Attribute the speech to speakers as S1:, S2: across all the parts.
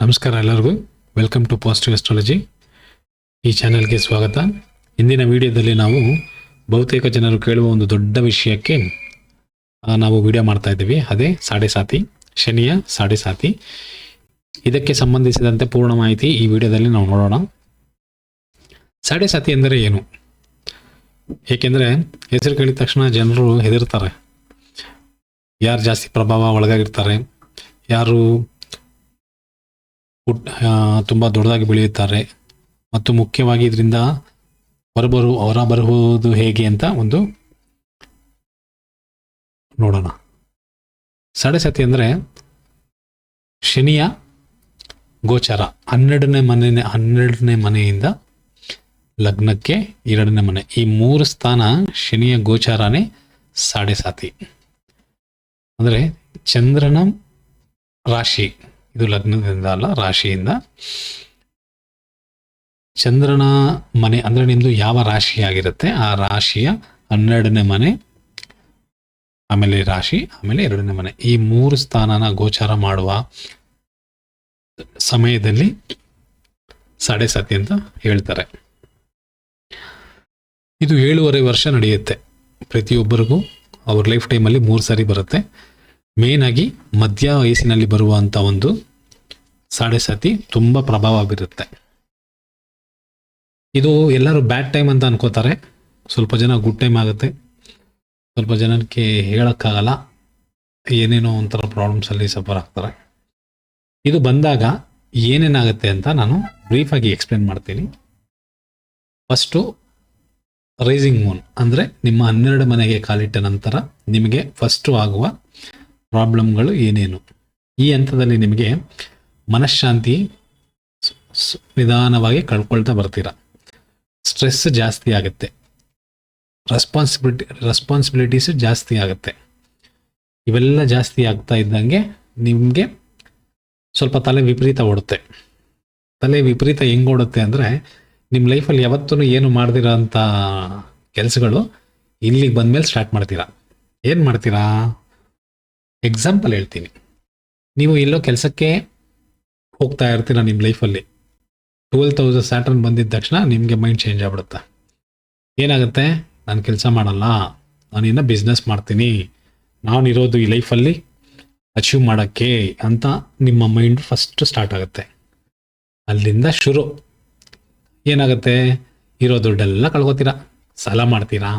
S1: ನಮಸ್ಕಾರ ಎಲ್ಲರಿಗೂ. Welcome to positive astrology ಈ ಚಾನೆಲ್ಗೆ ಸ್ವಾಗತ. ಇಂದಿನ ವಿಡಿಯೋದಲ್ಲಿ ನಾವು ಬಹುತೇಕ ಜನರು ಕೇಳುವ ಒಂದು ದೊಡ್ಡ ವಿಷಯಕ್ಕೆ ನಾವು ವಿಡಿಯೋ ಮಾಡ್ತಾ ಇದ್ದೀವಿ. ಅದೇ ಸಾಡೆ ಸಾತಿ ಶನಿಯ ಸಾಡೆ ಸಾತಿ ಇದಕ್ಕೆ ಸಂಬಂಧಿಸಿದಂತೆ ಪೂರ್ಣ ಮಾಹಿತಿ ಈ ವಿಡಿಯೋದಲ್ಲಿ ನಾವು ನೋಡೋಣ. ಸಾಡೆ ಸಾತಿ ಎಂದರೆ ಏನು? ಏಕೆಂದರೆ ಹೆಸರು ಕೇಳಿದ ತಕ್ಷಣ ಜನರು ಹೆದರ್ತಾರೆ. ಯಾರು ಜಾಸ್ತಿ ಪ್ರಭಾವ ಒಳಗಾಗಿರ್ತಾರೆ, ಯಾರು ತುಂಬ ದೊಡ್ಡದಾಗಿ ಬೆಳೆಯುತ್ತಾರೆ. ಮತ್ತು ಮುಖ್ಯವಾಗಿ ಇದರಿಂದ ಹೊರಬರು ಹೊರ ಬರುವುದು ಹೇಗೆ ಅಂತ ಒಂದು ನೋಡೋಣ. ಸತಿ ಅಂದರೆ ಶನಿಯ ಗೋಚಾರ, ಹನ್ನೆರಡನೇ ಮನೆ ಹನ್ನೆರಡನೇ ಮನೆಯಿಂದ ಲಗ್ನಕ್ಕೆ ಎರಡನೇ ಮನೆ. ಈ ಮೂರು ಸ್ಥಾನ ಶನಿಯ ಗೋಚಾರನೇ ಸಾಡೆ ಸಾತಿ ಅಂದರೆ ಚಂದ್ರನ ರಾಶಿ. ಇದು ಲಗ್ನದಿಂದ ಅಲ್ಲ ರಾಶಿಯಿಂದ. ಚಂದ್ರನ ಮನೆ ಅಂದ್ರೆ ನಿಮ್ದು ಯಾವ ರಾಶಿ ಆಗಿರುತ್ತೆ? ಆ ರಾಶಿಯ ಹನ್ನೆರಡನೇ ಮನೆ, ಆಮೇಲೆ ರಾಶಿ, ಆಮೇಲೆ ಎರಡನೇ ಮನೆ. ಈ ಮೂರು ಸ್ಥಾನನ ಗೋಚಾರ ಮಾಡುವ ಸಮಯದಲ್ಲಿ ಸಾಡೆ ಸತಿ ಅಂತ ಹೇಳ್ತಾರೆ. ಇದು ಏಳುವರೆ ವರ್ಷ ನಡೆಯುತ್ತೆ. ಪ್ರತಿಯೊಬ್ಬರಿಗೂ ಅವ್ರ ಲೈಫ್ ಟೈಮಲ್ಲಿ ಮೂರು ಸಾರಿ ಬರುತ್ತೆ. ಮೇನ್ ಆಗಿ ಮಧ್ಯ ವಯಸ್ಸಿನಲ್ಲಿ ಬರುವಂಥ ಒಂದು ಸಾಡೆ ಸತಿ ತುಂಬ ಪ್ರಭಾವ ಬೀರುತ್ತೆ. ಇದು ಎಲ್ಲರೂ ಬ್ಯಾಡ್ ಟೈಮ್ ಅಂತ ಅನ್ಕೋತಾರೆ. ಸ್ವಲ್ಪ ಜನ ಗುಡ್ ಟೈಮ್ ಆಗುತ್ತೆ. ಸ್ವಲ್ಪ ಜನಕ್ಕೆ ಹೇಳೋಕ್ಕಾಗಲ್ಲ. ಏನೇನೋ ಒಂಥರ ಪ್ರಾಬ್ಲಮ್ಸಲ್ಲಿ ಸಫರ್ ಆಗ್ತಾರೆ. ಇದು ಬಂದಾಗ ಏನೇನಾಗುತ್ತೆ ಅಂತ ನಾನು ಬ್ರೀಫಾಗಿ ಎಕ್ಸ್ಪ್ಲೇನ್ ಮಾಡ್ತೀನಿ. ಫಸ್ಟು ರೈಸಿಂಗ್ ಮೂನ್ ಅಂದರೆ ನಿಮ್ಮ ಹನ್ನೆರಡು ಮನೆಗೆ ಕಾಲಿಟ್ಟ ನಂತರ ನಿಮಗೆ ಫಸ್ಟು ಆಗುವ ಪ್ರಾಬ್ಲಮ್ಗಳು ಏನೇನು? ಈ ಹಂತದಲ್ಲಿ ನಿಮಗೆ ಮನಃಶಾಂತಿ ನಿಧಾನವಾಗಿ ಕಳ್ಕೊಳ್ತಾ ಬರ್ತೀರಾ. ಸ್ಟ್ರೆಸ್ ಜಾಸ್ತಿ ಆಗುತ್ತೆ. ರೆಸ್ಪಾನ್ಸಿಬಿಲಿಟಿ ರೆಸ್ಪಾನ್ಸಿಬಿಲಿಟೀಸ್ ಜಾಸ್ತಿ ಆಗುತ್ತೆ. ಇವೆಲ್ಲ ಜಾಸ್ತಿ ಆಗ್ತಾ ಇದ್ದಂಗೆ ನಿಮಗೆ ಸ್ವಲ್ಪ ತಲೆ ವಿಪರೀತ ಓಡುತ್ತೆ. ತಲೆ ವಿಪರೀತ ಹೆಂಗ್ ಓಡುತ್ತೆ ಅಂದರೆ ನಿಮ್ಮ ಲೈಫಲ್ಲಿ ಯಾವತ್ತೂ ಏನು ಮಾಡ್ದಿರೋ ಅಂಥ ಕೆಲಸಗಳು ಇಲ್ಲಿಗೆ ಬಂದಮೇಲೆ ಸ್ಟಾರ್ಟ್ ಮಾಡ್ತೀರಾ. ಏನು ಮಾಡ್ತೀರಾ? ಎಕ್ಸಾಂಪಲ್ ಹೇಳ್ತೀನಿ. ನೀವು ಎಲ್ಲೋ ಕೆಲಸಕ್ಕೆ ಹೋಗ್ತಾ ಇರ್ತೀರ ನಿಮ್ಮ ಲೈಫಲ್ಲಿ ಟ್ವೆಲ್ ತೌಸಂಡ್ ಸ್ಯಾಟರ್ನ್ ಬಂದಿದ್ದ ತಕ್ಷಣ ನಿಮಗೆ ಮೈಂಡ್ ಚೇಂಜ್ ಆಗ್ಬಿಡುತ್ತೆ. ಏನಾಗುತ್ತೆ? ನಾನು ಕೆಲಸ ಮಾಡಲ್ಲ. ನಾನು ಇನ್ನು ಬಿಸ್ನೆಸ್ ಮಾಡ್ತೀನಿ. ನಾನು ಇರೋದು ಈ ಲೈಫಲ್ಲಿ ಅಚೀವ್ ಮಾಡೋಕ್ಕೆ ಅಂತ ನಿಮ್ಮ ಮೈಂಡ್ ಫಸ್ಟ್ ಸ್ಟಾರ್ಟ್ ಆಗುತ್ತೆ. ಅಲ್ಲಿಂದ ಶುರು. ಏನಾಗುತ್ತೆ? ಇರೋ ದುಡ್ಡೆಲ್ಲ ಕಳ್ಕೊತೀರಾ. ಸಾಲ ಮಾಡ್ತೀರಾ.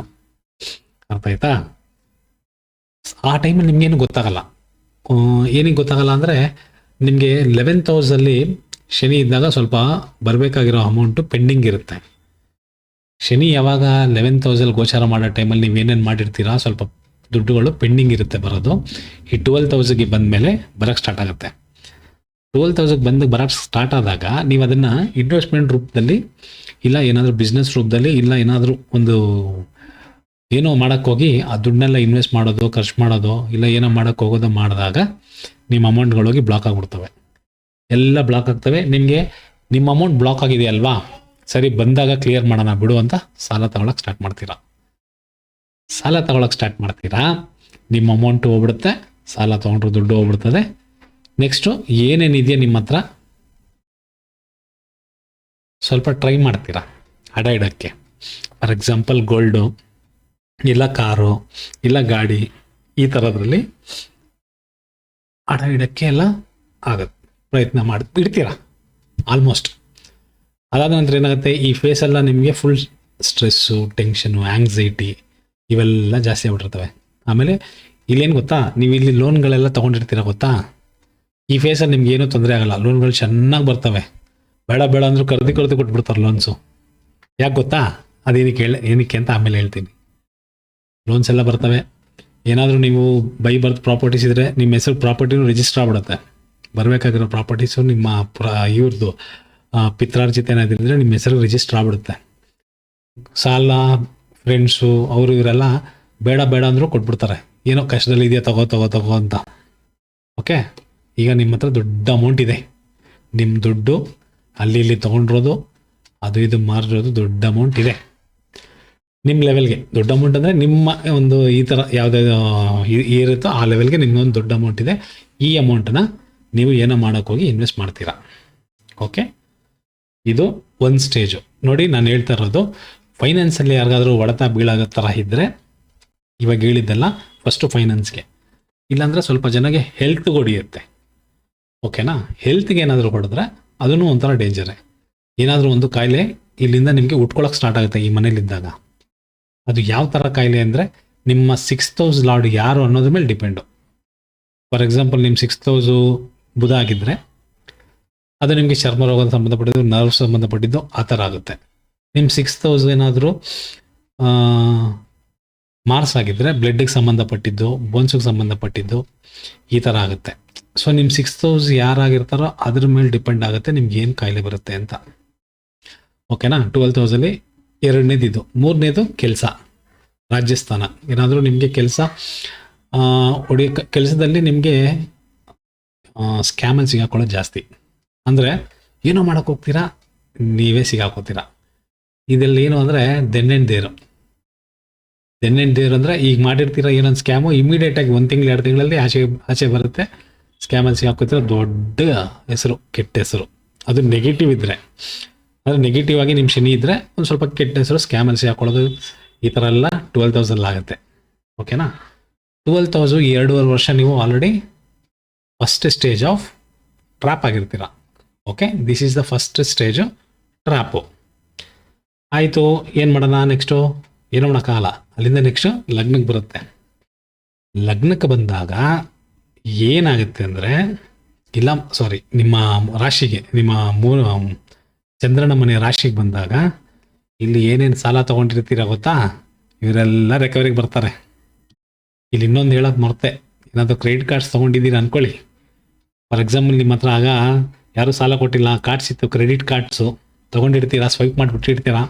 S1: ಅರ್ಥ ಆಯ್ತಾ? ಆ ಟೈಮಲ್ಲಿ ನಿಮ್ಗೇನು ಗೊತ್ತಾಗಲ್ಲ. ಏನಿಗೆ ಗೊತ್ತಾಗಲ್ಲ ಅಂದರೆ ನಿಮಗೆ ಲೆವೆಂತ್ ಹೌಸಲ್ಲಿ ಶನಿ ಇದ್ದಾಗ ಸ್ವಲ್ಪ ಬರಬೇಕಾಗಿರೋ ಅಮೌಂಟು ಪೆಂಡಿಂಗ್ ಇರುತ್ತೆ. ಶನಿ ಯಾವಾಗ ಲೆವೆಂತ್ ಹೌಸಲ್ಲಿ ಗೋಚಾರ ಮಾಡೋ ಟೈಮಲ್ಲಿ ನೀವು ಏನೇನು ಮಾಡಿರ್ತೀರಾ ಸ್ವಲ್ಪ ದುಡ್ಡುಗಳು ಪೆಂಡಿಂಗ್ ಇರುತ್ತೆ ಬರೋದು. ಈ ಟ್ವೆಲ್ ಬಂದ ಮೇಲೆ ಬರೋಕ್ಕೆ ಸ್ಟಾರ್ಟ್ ಆಗುತ್ತೆ. ಟ್ವೆಲ್ ಹೌಸಿಗೆ ಬಂದು ಬರೋಕ್ಕೆ ಸ್ಟಾರ್ಟ್ ಆದಾಗ ನೀವು ಅದನ್ನು ಇನ್ವೆಸ್ಟ್ಮೆಂಟ್ ರೂಪದಲ್ಲಿ ಇಲ್ಲ ಏನಾದರೂ ಬಿಸ್ನೆಸ್ ರೂಪದಲ್ಲಿ ಇಲ್ಲ ಏನಾದರೂ ಒಂದು ಏನೋ ಮಾಡೋಕ್ಕೋಗಿ ಆ ದುಡ್ಡನ್ನೆಲ್ಲ ಇನ್ವೆಸ್ಟ್ ಮಾಡೋದು, ಖರ್ಚು ಮಾಡೋದು, ಇಲ್ಲ ಏನೋ ಮಾಡಕ್ಕೆ ಹೋಗೋದು ಮಾಡಿದಾಗ ನಿಮ್ಮ ಅಮೌಂಟ್ಗಳು ಹೋಗಿ ಬ್ಲಾಕ್ ಆಗಿಬಿಡ್ತವೆ. ಎಲ್ಲ ಬ್ಲಾಕ್ ಆಗ್ತವೆ. ನಿಮಗೆ ನಿಮ್ಮ ಅಮೌಂಟ್ ಬ್ಲಾಕ್ ಆಗಿದೆ ಅಲ್ವಾ ಸರಿ, ಬಂದಾಗ ಕ್ಲಿಯರ್ ಮಾಡೋಣ ಬಿಡು ಅಂತ ಸಾಲ ತಗೊಳಕ್ಕೆ ಸ್ಟಾರ್ಟ್ ಮಾಡ್ತೀರಾ? ಸಾಲ ತಗೊಳಕ್ಕೆ ಸ್ಟಾರ್ಟ್ ಮಾಡ್ತೀರಾ? ನಿಮ್ಮ ಅಮೌಂಟ್ ಹೋಗ್ಬಿಡುತ್ತೆ, ಸಾಲ ತೊಗೊಂಡ್ರೆ ದುಡ್ಡು ಹೋಗ್ಬಿಡ್ತದೆ. ನೆಕ್ಸ್ಟು ಏನೇನಿದೆಯಾ ನಿಮ್ಮ ಹತ್ರ? ಸ್ವಲ್ಪ ಟ್ರೈ ಮಾಡ್ತೀರಾ? ಅಡ ಇಡೋಕ್ಕೆ. ಫಾರ್ ಎಕ್ಸಾಂಪಲ್ ಗೋಲ್ಡು ಇಲ್ಲ ಕಾರು, ಇಲ್ಲ ಗಾಡಿ, ಈ ಥರದ್ರಲ್ಲಿ ಅಡ ಇಡಕ್ಕೆ ಎಲ್ಲ ಆಗತ್ತೆ. ಪ್ರಯತ್ನ ಮಾಡಿ ಇಡ್ತೀರಾ? ಆಲ್ಮೋಸ್ಟ್ ಅದಾದ ನಂತರ ಏನಾಗುತ್ತೆ, ಈ ಫೇಸ್ ಎಲ್ಲ ನಿಮಗೆ ಫುಲ್ ಸ್ಟ್ರೆಸ್ಸು ಟೆನ್ಷನು ಆಂಗ್ಸೈಟಿ ಇವೆಲ್ಲ ಜಾಸ್ತಿ ಆಗ್ಬಿಟ್ಟಿರ್ತವೆ. ಆಮೇಲೆ ಇಲ್ಲೇನು ಗೊತ್ತಾ, ನೀವು ಇಲ್ಲಿ ಲೋನ್ಗಳೆಲ್ಲ ತೊಗೊಂಡಿರ್ತೀರ ಗೊತ್ತಾ? ಈ ಫೇಸಲ್ಲಿ ನಿಮ್ಗೆ ಏನೂ ತೊಂದರೆ ಆಗಲ್ಲ. ಲೋನ್ಗಳು ಚೆನ್ನಾಗಿ ಬರ್ತವೆ. ಬೇಡ ಬೇಡ ಅಂದ್ರೆ ಕರೆದು ಕರೆದು ಕೊಟ್ಬಿಡ್ತಾರೆ ಲೋನ್ಸು ಯಾಕೆ ಗೊತ್ತಾ? ಅದೇನಕ್ಕೆ ಹೇಳ, ಏನಕ್ಕೆ ಅಂತ ಆಮೇಲೆ ಹೇಳ್ತೀನಿ. ಲೋನ್ಸ್ ಎಲ್ಲ ಬರ್ತವೆ. ಏನಾದರೂ ನೀವು ಬೈ ಬರ್ತ್ ಪ್ರಾಪರ್ಟೀಸ್ ಇದ್ದರೆ ನಿಮ್ಮ ಹೆಸರು ಪ್ರಾಪರ್ಟಿನೂ ರಿಜಿಸ್ಟರ್ ಆಗ್ಬಿಡುತ್ತೆ. ಬರಬೇಕಾಗಿರೋ ಪ್ರಾಪರ್ಟೀಸು ನಿಮ್ಮ ಪ್ರ ಇವ್ರದ್ದು ಪಿತ್ರಾರ್ಜಿತ ಏನಾದಿದ್ರೆ ನಿಮ್ಮ ಹೆಸರು ರಿಜಿಸ್ಟರ್ ಆಗ್ಬಿಡುತ್ತೆ. ಸಾಲ ಫ್ರೆಂಡ್ಸು ಅವರು ಇವರೆಲ್ಲ ಬೇಡ ಬೇಡ ಅಂದರೂ ಕೊಟ್ಬಿಡ್ತಾರೆ. ಏನೋ ಕಷ್ಟದಲ್ಲಿ ಇದೆಯಾ, ತಗೋ ತಗೋ ತಗೋ ಅಂತ. ಓಕೆ ಈಗ ನಿಮ್ಮ ಹತ್ರ ದೊಡ್ಡ ಅಮೌಂಟ್ ಇದೆ. ನಿಮ್ಮ ದುಡ್ಡು ಅಲ್ಲಿ ಇಲ್ಲಿ ತೊಗೊಂಡಿರೋದು, ಅದು ಇದು ಮಾರಿರೋದು ದೊಡ್ಡ ಅಮೌಂಟ್ ಇದೆ. ನಿಮ್ಮ ಲೆವೆಲ್ಗೆ ದೊಡ್ಡ ಅಮೌಂಟ್ ಅಂದರೆ ನಿಮ್ಮ ಒಂದು ಈ ಥರ ಯಾವುದೇ ಇರುತ್ತೋ ಆ ಲೆವೆಲ್ಗೆ ಒಂದು ದೊಡ್ಡ ಅಮೌಂಟ್ ಇದೆ. ಈ ಅಮೌಂಟನ್ನು ನೀವು ಏನೋ ಮಾಡೋಕ್ಕೋಗಿ ಇನ್ವೆಸ್ಟ್ ಮಾಡ್ತೀರಾ. ಓಕೆ ಇದು ಒಂದು ಸ್ಟೇಜು ನೋಡಿ, ನಾನು ಹೇಳ್ತಾ ಇರೋದು ಫೈನಾನ್ಸಲ್ಲಿ ಯಾರಿಗಾದರೂ ಹೊಡೆತ ಬೀಳಾಗೋ ಥರ ಇದ್ದರೆ ಇವಾಗ ಹೇಳಿದ್ದಲ್ಲ ಫಸ್ಟು ಫೈನಾನ್ಸ್ಗೆ ಇಲ್ಲಾಂದರೆ ಸ್ವಲ್ಪ ಜನಗೆ ಹೆಲ್ತ್ ಹೊಡಿಯುತ್ತೆ ಓಕೆನಾ ಹೆಲ್ತ್ಗೆ ಏನಾದರೂ ಹೊಡೆದ್ರೆ ಅದನ್ನು ಒಂಥರ ಡೇಂಜರೇ ಏನಾದರೂ ಒಂದು ಕಾಯಿಲೆ ಇಲ್ಲಿಂದ ನಿಮಗೆ ಉಟ್ಕೊಳಕ್ಕೆ ಸ್ಟಾರ್ಟ್ ಆಗುತ್ತೆ ಈ ಮನೇಲಿದ್ದಾಗ. ಅದು ಯಾವ ಥರ ಕಾಯಿಲೆ ಅಂದರೆ ನಿಮ್ಮ ಸಿಕ್ಸ್ ಹೌಸ್ ಲಾರ್ಡ್ ಯಾರು ಅನ್ನೋದ್ರ ಮೇಲೆ ಡಿಪೆಂಡು ಫಾರ್ ಎಕ್ಸಾಂಪಲ್ ನಿಮ್ಮ ಸಿಕ್ಸ್ ಹೌಸು ಬುಧ ಆಗಿದ್ದರೆ ಅದು ನಿಮಗೆ ಚರ್ಮ ರೋಗದ ಸಂಬಂಧಪಟ್ಟಿದ್ದು ನರ್ವ್ ಸಂಬಂಧಪಟ್ಟಿದ್ದು ಆ ಥರ ಆಗುತ್ತೆ. ನಿಮ್ಮ ಸಿಕ್ಸ್ ಹೌಸ್ ಏನಾದರೂ ಮಾರ್ಸ್ ಆಗಿದ್ದರೆ ಬ್ಲಡ್ಗೆ ಸಂಬಂಧಪಟ್ಟಿದ್ದು ಬೋನ್ಸಿಗೆ ಸಂಬಂಧಪಟ್ಟಿದ್ದು ಈ ಥರ ಆಗುತ್ತೆ. ಸೊ ನಿಮ್ಮ ಸಿಕ್ಸ್ ಹೌಸ್ ಯಾರಾಗಿರ್ತಾರೋ ಅದ್ರ ಮೇಲೆ ಡಿಪೆಂಡ್ ಆಗುತ್ತೆ ನಿಮ್ಗೆ ಏನು ಕಾಯಿಲೆ ಬರುತ್ತೆ ಅಂತ. ಓಕೆನಾ ಟ್ವೆಲ್ತ್ ತೌಸಲ್ಲಿ ಎರಡನೇದು ಇದು ಮೂರನೇದು ಕೆಲಸ. ರಾಜಸ್ಥಾನ ಏನಾದರೂ ನಿಮಗೆ ಕೆಲಸ ಹೊಡಿಯ ಕೆಲಸದಲ್ಲಿ ನಿಮಗೆ ಸ್ಕ್ಯಾಮಲ್ಲಿ ಸಿಗಾಕೊಳ್ಳೋದು ಜಾಸ್ತಿ. ಅಂದರೆ ಏನೋ ಮಾಡೋಕೆ ಹೋಗ್ತೀರಾ? ನೀವೇ ಸಿಗಾಕೋತೀರಾ. ಇದೆಲ್ಲ ಏನು ಅಂದರೆ ದೆನ್ನೆಂಡ್ ದೇರು. ದೆನ್ನೆಂಡ್ ದೇರು ಅಂದರೆ ಈಗ ಮಾಡಿರ್ತೀರ ಏನೊಂದು ಸ್ಕ್ಯಾಮು ಇಮಿಡಿಯೇಟಾಗಿ ಒಂದು ತಿಂಗಳು, ಎರಡು ತಿಂಗಳಲ್ಲಿ ಆಚೆ ಆಚೆ ಬರುತ್ತೆ. ಸ್ಕ್ಯಾಮಲ್ಲಿ ಸಿಗಾಕೋತೀರ? ದೊಡ್ಡ ಹೆಸರು, ಕೆಟ್ಟ ಹೆಸರು. ಅದು ನೆಗೆಟಿವ್ ಇದ್ದರೆ ಆದರೆ ನೆಗೆಟಿವ್ ಆಗಿ ನಿಮ್ಮ ಶನಿ ಇದ್ದರೆ ಒಂದು ಸ್ವಲ್ಪ ಕೆಟ್ಟ ಹೆಸರು ಸ್ಕ್ಯಾಮಲ್ಲಿ ಹಾಕೊಳ್ಳೋದು ಈ ಥರ ಎಲ್ಲ ಟ್ವೆಲ್ ತೌಸಂಡ್ ಆಗುತ್ತೆ. ಓಕೆನಾ ಟ್ವೆಲ್ ತೌಸಂಡ್ ಎರಡೂವರೆ ವರ್ಷ ನೀವು already first stage of trap ಆಗಿರ್ತೀರ. Okay this is the first stage trap ಆಯಿತು, ಏನು ಮಾಡೋಣ ನೆಕ್ಸ್ಟು ಏನು ಮಾಡೋಕ್ಕಾಗಲ್ಲ ಅಲ್ಲಿಂದ ನೆಕ್ಸ್ಟು ಲಗ್ನಕ್ಕೆ ಬರುತ್ತೆ. ಲಗ್ನಕ್ಕೆ ಬಂದಾಗ ಏನಾಗುತ್ತೆ ಅಂದರೆ, ಇಲ್ಲ ಸಾರಿ ನಿಮ್ಮ ರಾಶಿಗೆ, ನಿಮ್ಮ ಮೂರು ಚಂದ್ರನ ಮನೆ ರಾಶಿಗೆ ಬಂದಾಗ ಇಲ್ಲಿ ಏನೇನು ಸಾಲ ತೊಗೊಂಡಿರ್ತೀರ ಗೊತ್ತಾ? ಇವರೆಲ್ಲ ರೆಕವರಿಗೆ ಬರ್ತಾರೆ. ಇಲ್ಲಿ ಇನ್ನೊಂದು ಹೇಳೋದು ಮರ್ತೆ. ಏನಾದರೂ ಕ್ರೆಡಿಟ್ ಕಾರ್ಡ್ಸ್ ತೊಗೊಂಡಿದ್ದೀರಾ ಅಂದ್ಕೊಳ್ಳಿ ಫಾರ್ ಎಕ್ಸಾಂಪಲ್ ನಿಮ್ಮ ಹತ್ರ ಆಗ ಯಾರೂ ಸಾಲ ಕೊಟ್ಟಿಲ್ಲ ಕಾರ್ಡ್ಸ್ ಇತ್ತು ಕ್ರೆಡಿಟ್ ಕಾರ್ಡ್ಸು ತೊಗೊಂಡಿರ್ತೀರಾ ಸ್ವೈಪ್ ಮಾಡಿಬಿಟ್ಟಿರ್ತೀರಾ?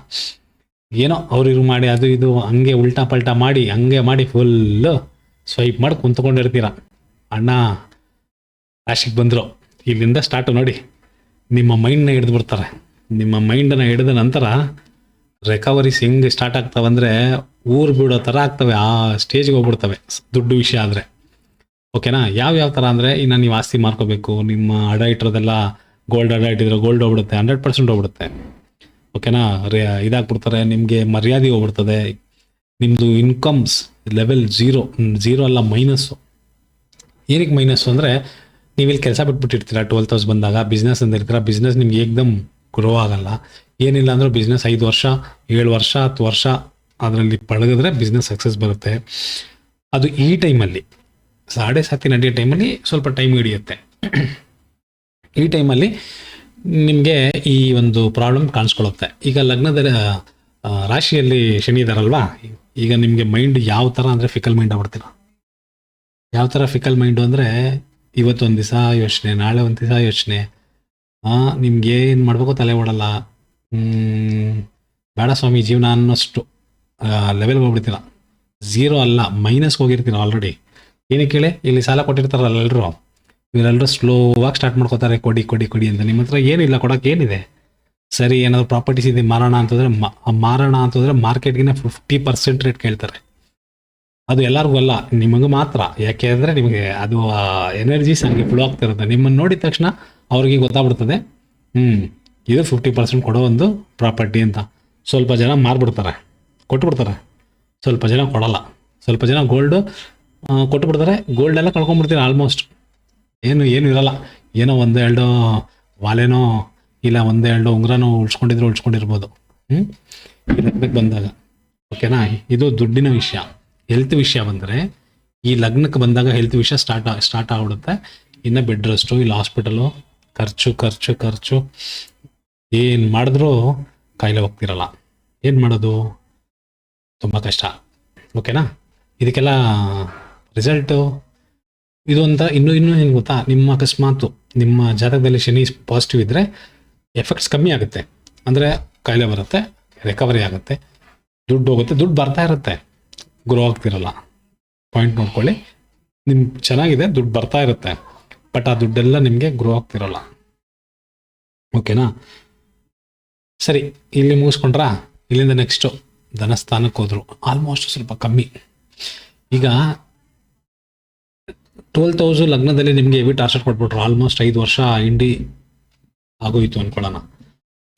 S1: ಏನೋ ಅವ್ರು ಇವ್ರು ಮಾಡಿ, ಅದು ಇದು, ಹಂಗೆ ಉಲ್ಟಾ ಪಲ್ಟಾ ಮಾಡಿ, ಹಂಗೆ ಮಾಡಿ ಫುಲ್ಲು ಸ್ವೈಪ್ ಮಾಡಿ ಕುಂತ್ಕೊಂಡಿರ್ತೀರ? ಅಣ್ಣ ರಾಶಿಗೆ ಬಂದರು. ಇಲ್ಲಿಂದ ಸ್ಟಾರ್ಟು ನೋಡಿ. ನಿಮ್ಮ ಮೈಂಡ್ನ ಹಿಡಿದು ಬಿಡ್ತಾರೆ. ನಿಮ್ಮ ಮೈಂಡನ್ನು ಹಿಡಿದ ನಂತರ ರಿಕವರೀಸ್ ಹೆಂಗೆ ಸ್ಟಾರ್ಟ್ ಆಗ್ತಾವಂದರೆ ಊರು ಬಿಡೋ ಥರ ಆಗ್ತವೆ, ಆ ಸ್ಟೇಜ್ಗೆ ಹೋಗ್ಬಿಡ್ತವೆ, ದುಡ್ಡು ವಿಷಯ ಆದರೆ. ಓಕೆನಾ ಯಾವ ಯಾವ ಥರ ಅಂದರೆ, ಇನ್ನು ನೀವು ಆಸ್ತಿ ಮಾರ್ಕೋಬೇಕು, ನಿಮ್ಮ ಅಡ ಇಟ್ಟಿರೋದೆಲ್ಲ ಗೋಲ್ಡ್ ಅಡ ಇಟ್ಟಿದ್ರೆ ಗೋಲ್ಡ್ ಹೋಗ್ಬಿಡುತ್ತೆ ಹಂಡ್ರೆಡ್ ಪರ್ಸೆಂಟ್ ಹೋಗ್ಬಿಡುತ್ತೆ. ಓಕೆನಾ ರೇ, ಇದಾಗ್ಬಿಡ್ತಾರೆ, ನಿಮಗೆ ಮರ್ಯಾದೆ ಹೋಗ್ಬಿಡ್ತದೆ. ನಿಮ್ಮದು ಇನ್ಕಮ್ಸ್ ಲೆವೆಲ್ ಜೀರೋ ಜೀರೋ ಅಲ್ಲ ಮೈನಸ್ಸು ಏನಕ್ಕೆ ಮೈನಸ್ಸು ಅಂದರೆ ನೀವು ಇಲ್ಲಿ ಕೆಲಸ ಬಿಟ್ಬಿಟ್ಟಿರ್ತೀರ ಟ್ವೆಲ್ ತೌಸ್ ಬಂದಾಗ ಬಿಸ್ನೆಸ್ ಅಂತ ಇರ್ತೀರ ಬಿಸ್ನೆಸ್ ನಿಮ್ಗೆ ಏಕ್ದಮ್ ಗ್ರೋ ಆಗಲ್ಲ. ಏನಿಲ್ಲ ಅಂದರೂ ಬಿಸ್ನೆಸ್ ಐದು ವರ್ಷ, ಏಳು ವರ್ಷ, ಹತ್ತು ವರ್ಷ ಅದರಲ್ಲಿ ಪಳಗಿದ್ರೆ ಬಿಸ್ನೆಸ್ ಸಕ್ಸಸ್ ಬರುತ್ತೆ. ಅದು ಈ ಟೈಮಲ್ಲಿ ಸಾಡೆ ಸಾತಿ ನಡೆಯೋ ಟೈಮಲ್ಲಿ ಸ್ವಲ್ಪ ಟೈಮ್ ಹಿಡಿಯುತ್ತೆ. ಈ ಟೈಮಲ್ಲಿ ನಿಮಗೆ ಈ ಒಂದು ಪ್ರಾಬ್ಲಮ್ ಕಾಣಿಸ್ಕೊಳ್ಳುತ್ತೆ ಈಗ ಲಗ್ನದ ರಾಶಿಯಲ್ಲಿ ಶನಿ ಇದಾರಲ್ವಾ? ಈಗ ನಿಮಗೆ ಮೈಂಡ್ ಯಾವ ಥರ ಅಂದರೆ ಫಿಕಲ್ ಮೈಂಡ್ ಆಗ್ಬಿಡ್ತೀರ? ಯಾವ ಥರ ಫಿಕಲ್ ಮೈಂಡು ಅಂದರೆ ಇವತ್ತೊಂದು ದಿವಸ ಯೋಚನೆ, ನಾಳೆ ಒಂದು ದಿವಸ ಯೋಚನೆ. ನಿಮ್ಗೆ ಏನು ಮಾಡಬೇಕು? ತಲೆ ಓಡಲ್ಲ. ಬೇಡ ಸ್ವಾಮಿ, ಜೀವನ ಅನ್ನೋಷ್ಟು ಲೆವೆಲ್ಗೆ ಹೋಗ್ಬಿಡ್ತೀನ ಝೀರೋ ಅಲ್ಲ ಮೈನಸ್ಗೆ ಹೋಗಿರ್ತೀನಿ ಆಲ್ರೆಡಿ ಏನಕ್ಕೆ ಹೇಳಿ ಇಲ್ಲಿ ಸಾಲ ಕೊಟ್ಟಿರ್ತಾರಲ್ಲ ಎಲ್ಲರೂ ಇವರೆಲ್ಲರೂ ಸ್ಲೋವಾಗಿ ಸ್ಟಾರ್ಟ್ ಮಾಡ್ಕೋತಾರೆ, ಕೊಡಿ ಕೊಡಿ ಕೊಡಿ ಅಂತ. ನಿಮ್ಮ ಹತ್ರ ಏನಿಲ್ಲ ಕೊಡೋಕೆ ಏನಿದೆ? ಸರಿ, ಏನಾದರೂ ಪ್ರಾಪರ್ಟೀಸ್ ಇದೆ, ಮಾರೋಣ ಅಂತಂದ್ರೆ ಮಾರೋಣ ಅಂತಂದ್ರೆ ಮಾರ್ಕೆಟ್ಗಿನ ಫಿಫ್ಟಿ ಪರ್ಸೆಂಟ್ ರೇಟ್ ಕೇಳ್ತಾರೆ. ಅದು ಎಲ್ಲರಿಗೂ ಅಲ್ಲ, ನಿಮಗೆ ಮಾತ್ರ. ಯಾಕೆ ಅಂದರೆ ನಿಮಗೆ ಅದು ಎನರ್ಜೀಸ್ ಹಂಗೆ ಫ್ಲೋ ಆಗ್ತಿರುತ್ತೆ ನಿಮ್ಮನ್ನು ನೋಡಿದ ತಕ್ಷಣ ಅವ್ರಿಗೆ ಗೊತ್ತಾಗ್ಬಿಡ್ತದೆ ಹ್ಞೂ ಇದು ಫಿಫ್ಟಿ ಪರ್ಸೆಂಟ್ ಕೊಡೋ ಒಂದು ಪ್ರಾಪರ್ಟಿ ಅಂತ. ಸ್ವಲ್ಪ ಜನ ಮಾರ್ಬಿಡ್ತಾರೆ, ಕೊಟ್ಬಿಡ್ತಾರೆ. ಸ್ವಲ್ಪ ಜನ ಕೊಡಲ್ಲ. ಸ್ವಲ್ಪ ಜನ ಗೋಲ್ಡು ಕೊಟ್ಬಿಡ್ತಾರೆ. ಗೋಲ್ಡ್ ಎಲ್ಲ ಕಳ್ಕೊಂಡ್ಬಿಡ್ತೀರ ಆಲ್ಮೋಸ್ಟ್ ಏನು ಏನು ಇರಲ್ಲ. ಏನೋ ಒಂದು ಎರಡು ವಾಲೆನೋ, ಇಲ್ಲ ಒಂದು ಎರಡು ಉಂಗ್ರನೋ ಉಳ್ಸ್ಕೊಂಡಿದ್ರು ಉಳ್ಸ್ಕೊಂಡಿರ್ಬೋದು. ಹ್ಞೂ ಬಂದಾಗ. ಓಕೆನಾ ಇದು ದುಡ್ಡಿನ ವಿಷಯ. ಹೆಲ್ತ್ ವಿಷಯ ಬಂದರೆ, ಈ ಲಗ್ನಕ್ಕೆ ಬಂದಾಗ ಹೆಲ್ತ್ ವಿಷಯ ಸ್ಟಾರ್ಟ್ ಸ್ಟಾರ್ಟ್ ಆಗ್ಬಿಡುತ್ತೆ. ಇನ್ನು ಬೆಡ್ ರೆಸ್ಟು ಇಲ್ಲ ಹಾಸ್ಪಿಟಲು ಖರ್ಚು ಖರ್ಚು ಖರ್ಚು. ಏನು ಮಾಡಿದ್ರೂ ಕಾಯಿಲೆ ಹೋಗ್ತಿರಲ್ಲ. ಏನು ಮಾಡೋದು? ತುಂಬ ಕಷ್ಟ. ಓಕೆನಾ? ಇದಕ್ಕೆಲ್ಲ ರಿಸಲ್ಟು ಇದು ಅಂತ ಇನ್ನೂ ಇನ್ನೂ ಏನು ಗೊತ್ತಾ? ನಿಮ್ಮ ಅಕಸ್ಮಾತು ನಿಮ್ಮ ಜಾತಕದಲ್ಲಿ ಶನಿ ಪಾಸಿಟಿವ್ ಇದ್ದರೆ ಎಫೆಕ್ಟ್ಸ್ ಕಮ್ಮಿ ಆಗುತ್ತೆ. ಅಂದರೆ ಕಾಯಿಲೆ ಬರುತ್ತೆ ರಿಕವರಿ ಆಗುತ್ತೆ. ದುಡ್ಡು ಹೋಗುತ್ತೆ. ದುಡ್ಡು ಬರ್ತಾ ಇರುತ್ತೆ. ಗ್ರೋ ಆಗ್ತಿರಲ್ಲ. ಪಾಯಿಂಟ್ ನೋಡ್ಕೊಳ್ಳಿ. ನಿಮ್ಗೆ ಚೆನ್ನಾಗಿದೆ, ದುಡ್ಡು ಬರ್ತಾ ಇರುತ್ತೆ. ಬಟ್ ಆ ದುಡ್ಡೆಲ್ಲ ನಿಮಗೆ ಗ್ರೋ ಆಗ್ತಿರಲ್ಲ. ಓಕೆನಾ ಸರಿ, ಇಲ್ಲಿ ಮುಗಿಸ್ಕೊಂಡ್ರಾ? ಇಲ್ಲಿಂದ ನೆಕ್ಸ್ಟು ಧನಸ್ಥಾನಕ್ಕೆ ಹೋದರು. ಆಲ್ಮೋಸ್ಟ್ ಸ್ವಲ್ಪ ಕಮ್ಮಿ. ಈಗ ಟ್ವೆಲ್ ತೌಸು ಲಗ್ನದಲ್ಲಿ ನಿಮಗೆ ಎವಿ ಟಾರ್ಚರ್ ಕೊಟ್ಬಿಟ್ರು. ಆಲ್ಮೋಸ್ಟ್ ಐದು ವರ್ಷ ಇಂಡಿ ಆಗೋಯ್ತು ಅನ್ಕೊಳ್ಳೋಣ.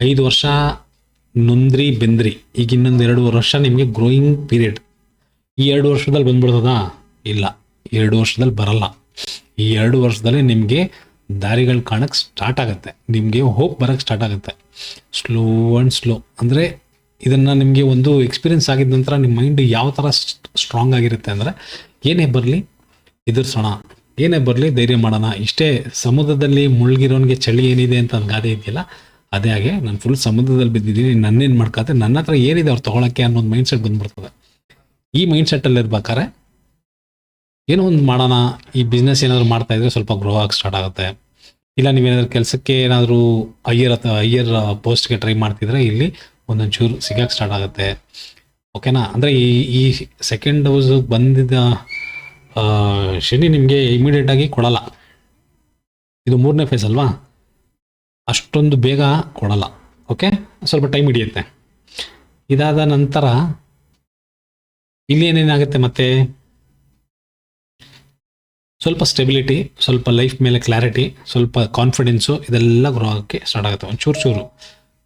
S1: ಐದು ವರ್ಷ ನೊಂದ್ರಿ, ಬೆಂದ್ರಿ. ಈಗ ಇನ್ನೊಂದು ಎರಡು ವರ್ಷ ನಿಮಗೆ ಗ್ರೋಯಿಂಗ್ ಪೀರಿಯಡ್ ಈ ಎರಡು ವರ್ಷದಲ್ಲಿ ಬಂದ್ಬಿಡ್ತದಾ? ಇಲ್ಲ. ಎರಡು ವರ್ಷದಲ್ಲಿ ಬರಲ್ಲ. ಈ ಎರಡು ವರ್ಷದಲ್ಲೇ ನಿಮಗೆ ದಾರಿಗಳು ಕಾಣಕ್ಕೆ ಸ್ಟಾರ್ಟ್ ಆಗುತ್ತೆ. ನಿಮಗೆ ಹೋಪ್ ಬರೋಕ್ಕೆ ಸ್ಟಾರ್ಟ್ ಆಗುತ್ತೆ. ಸ್ಲೋ ಆ್ಯಂಡ್ ಸ್ಲೋ ಅಂದರೆ ಇದನ್ನು ನಿಮಗೆ ಒಂದು ಎಕ್ಸ್ಪೀರಿಯನ್ಸ್ ಆಗಿದ ನಂತರ ನಿಮ್ಮ ಮೈಂಡ್ ಯಾವ ಥರ ಸ್ಟ್ರಾಂಗ್ ಆಗಿರುತ್ತೆ ಅಂದರೆ, ಏನೇ ಬರಲಿ ಎದುರಿಸೋಣ. ಏನೇ ಬರಲಿ ಧೈರ್ಯ ಮಾಡೋಣ. ಇಷ್ಟೇ ಸಮುದ್ರದಲ್ಲಿ ಮುಳುಗಿರೋನಿಗೆ ಚಳಿ ಏನಿದೆ ಅಂತ ಒಂದು ಗಾದೆ ಇದೆಯಲ್ಲ, ಅದೇ ಹಾಗೆ ನಾನು ಫುಲ್ ಸಮುದ್ರದಲ್ಲಿ ಬಿದ್ದಿದ್ದೀನಿ, ನನ್ನೇನು ಮಾಡ್ಕೊತೆ ನನ್ನ ಹತ್ರ ಏನಿದೆ ಅವ್ರು ತೊಗೊಳಕ್ಕೆ ಅನ್ನೋ ಒಂದು ಮೈಂಡ್ ಸೆಟ್ ಬಂದ್ಬಿಡ್ತದೆ. ಈ ಮೈಂಡ್ ಸೆಟ್ಟಲ್ಲಿ ಇರ್ಬೇಕಾದ್ರೆ ಏನೋ ಒಂದು ಮಾಡೋಣ, ಈ ಬಿಸ್ನೆಸ್ ಏನಾದರೂ ಮಾಡ್ತಾ ಇದ್ರೆ ಸ್ವಲ್ಪ ಗ್ರೋ ಆಗಿ ಸ್ಟಾರ್ಟ್ ಆಗುತ್ತೆ. ಇಲ್ಲ ನೀವೇನಾದ್ರೂ ಕೆಲಸಕ್ಕೆ ಏನಾದರೂ ಹೈಯರ್ ಅಥವಾ ಹೈಯರ್ ಪೋಸ್ಟ್ಗೆ ಟ್ರೈ ಮಾಡ್ತಿದ್ರೆ ಇಲ್ಲಿ ಒಂದೊಂದು ಚೂರು ಸಿಗಕ್ಕೆ ಸ್ಟಾರ್ಟ್ ಆಗುತ್ತೆ ಓಕೆನಾ ಅಂದರೆ ಈ ಈ ಸೆಕೆಂಡ್ ಡೋಸ್ ಬಂದಿದ್ದ ಶನಿ ನಿಮಗೆ ಇಮಿಡಿಯೇಟಾಗಿ ಕೊಡಲ್ಲ. ಇದು ಮೂರನೇ ಫೇಸ್ ಅಲ್ವಾ? ಅಷ್ಟೊಂದು ಬೇಗ ಕೊಡಲ್ಲ. ಓಕೆ ಸ್ವಲ್ಪ ಟೈಮ್ ಹಿಡಿಯುತ್ತೆ. ಇದಾದ ನಂತರ ಇಲ್ಲಿ ಏನೇನಾಗುತ್ತೆ ಮತ್ತೆ? ಸ್ವಲ್ಪ ಸ್ಟೆಬಿಲಿಟಿ ಸ್ವಲ್ಪ ಲೈಫ್ ಮೇಲೆ ಕ್ಲಾರಿಟಿ ಸ್ವಲ್ಪ ಕಾನ್ಫಿಡೆನ್ಸು ಇದೆಲ್ಲ ಗ್ರೋ ಆಗೋಕ್ಕೆ ಸ್ಟಾರ್ಟ್ ಆಗುತ್ತೆ. ಒಂದು ಚೂರು. ಚೂರು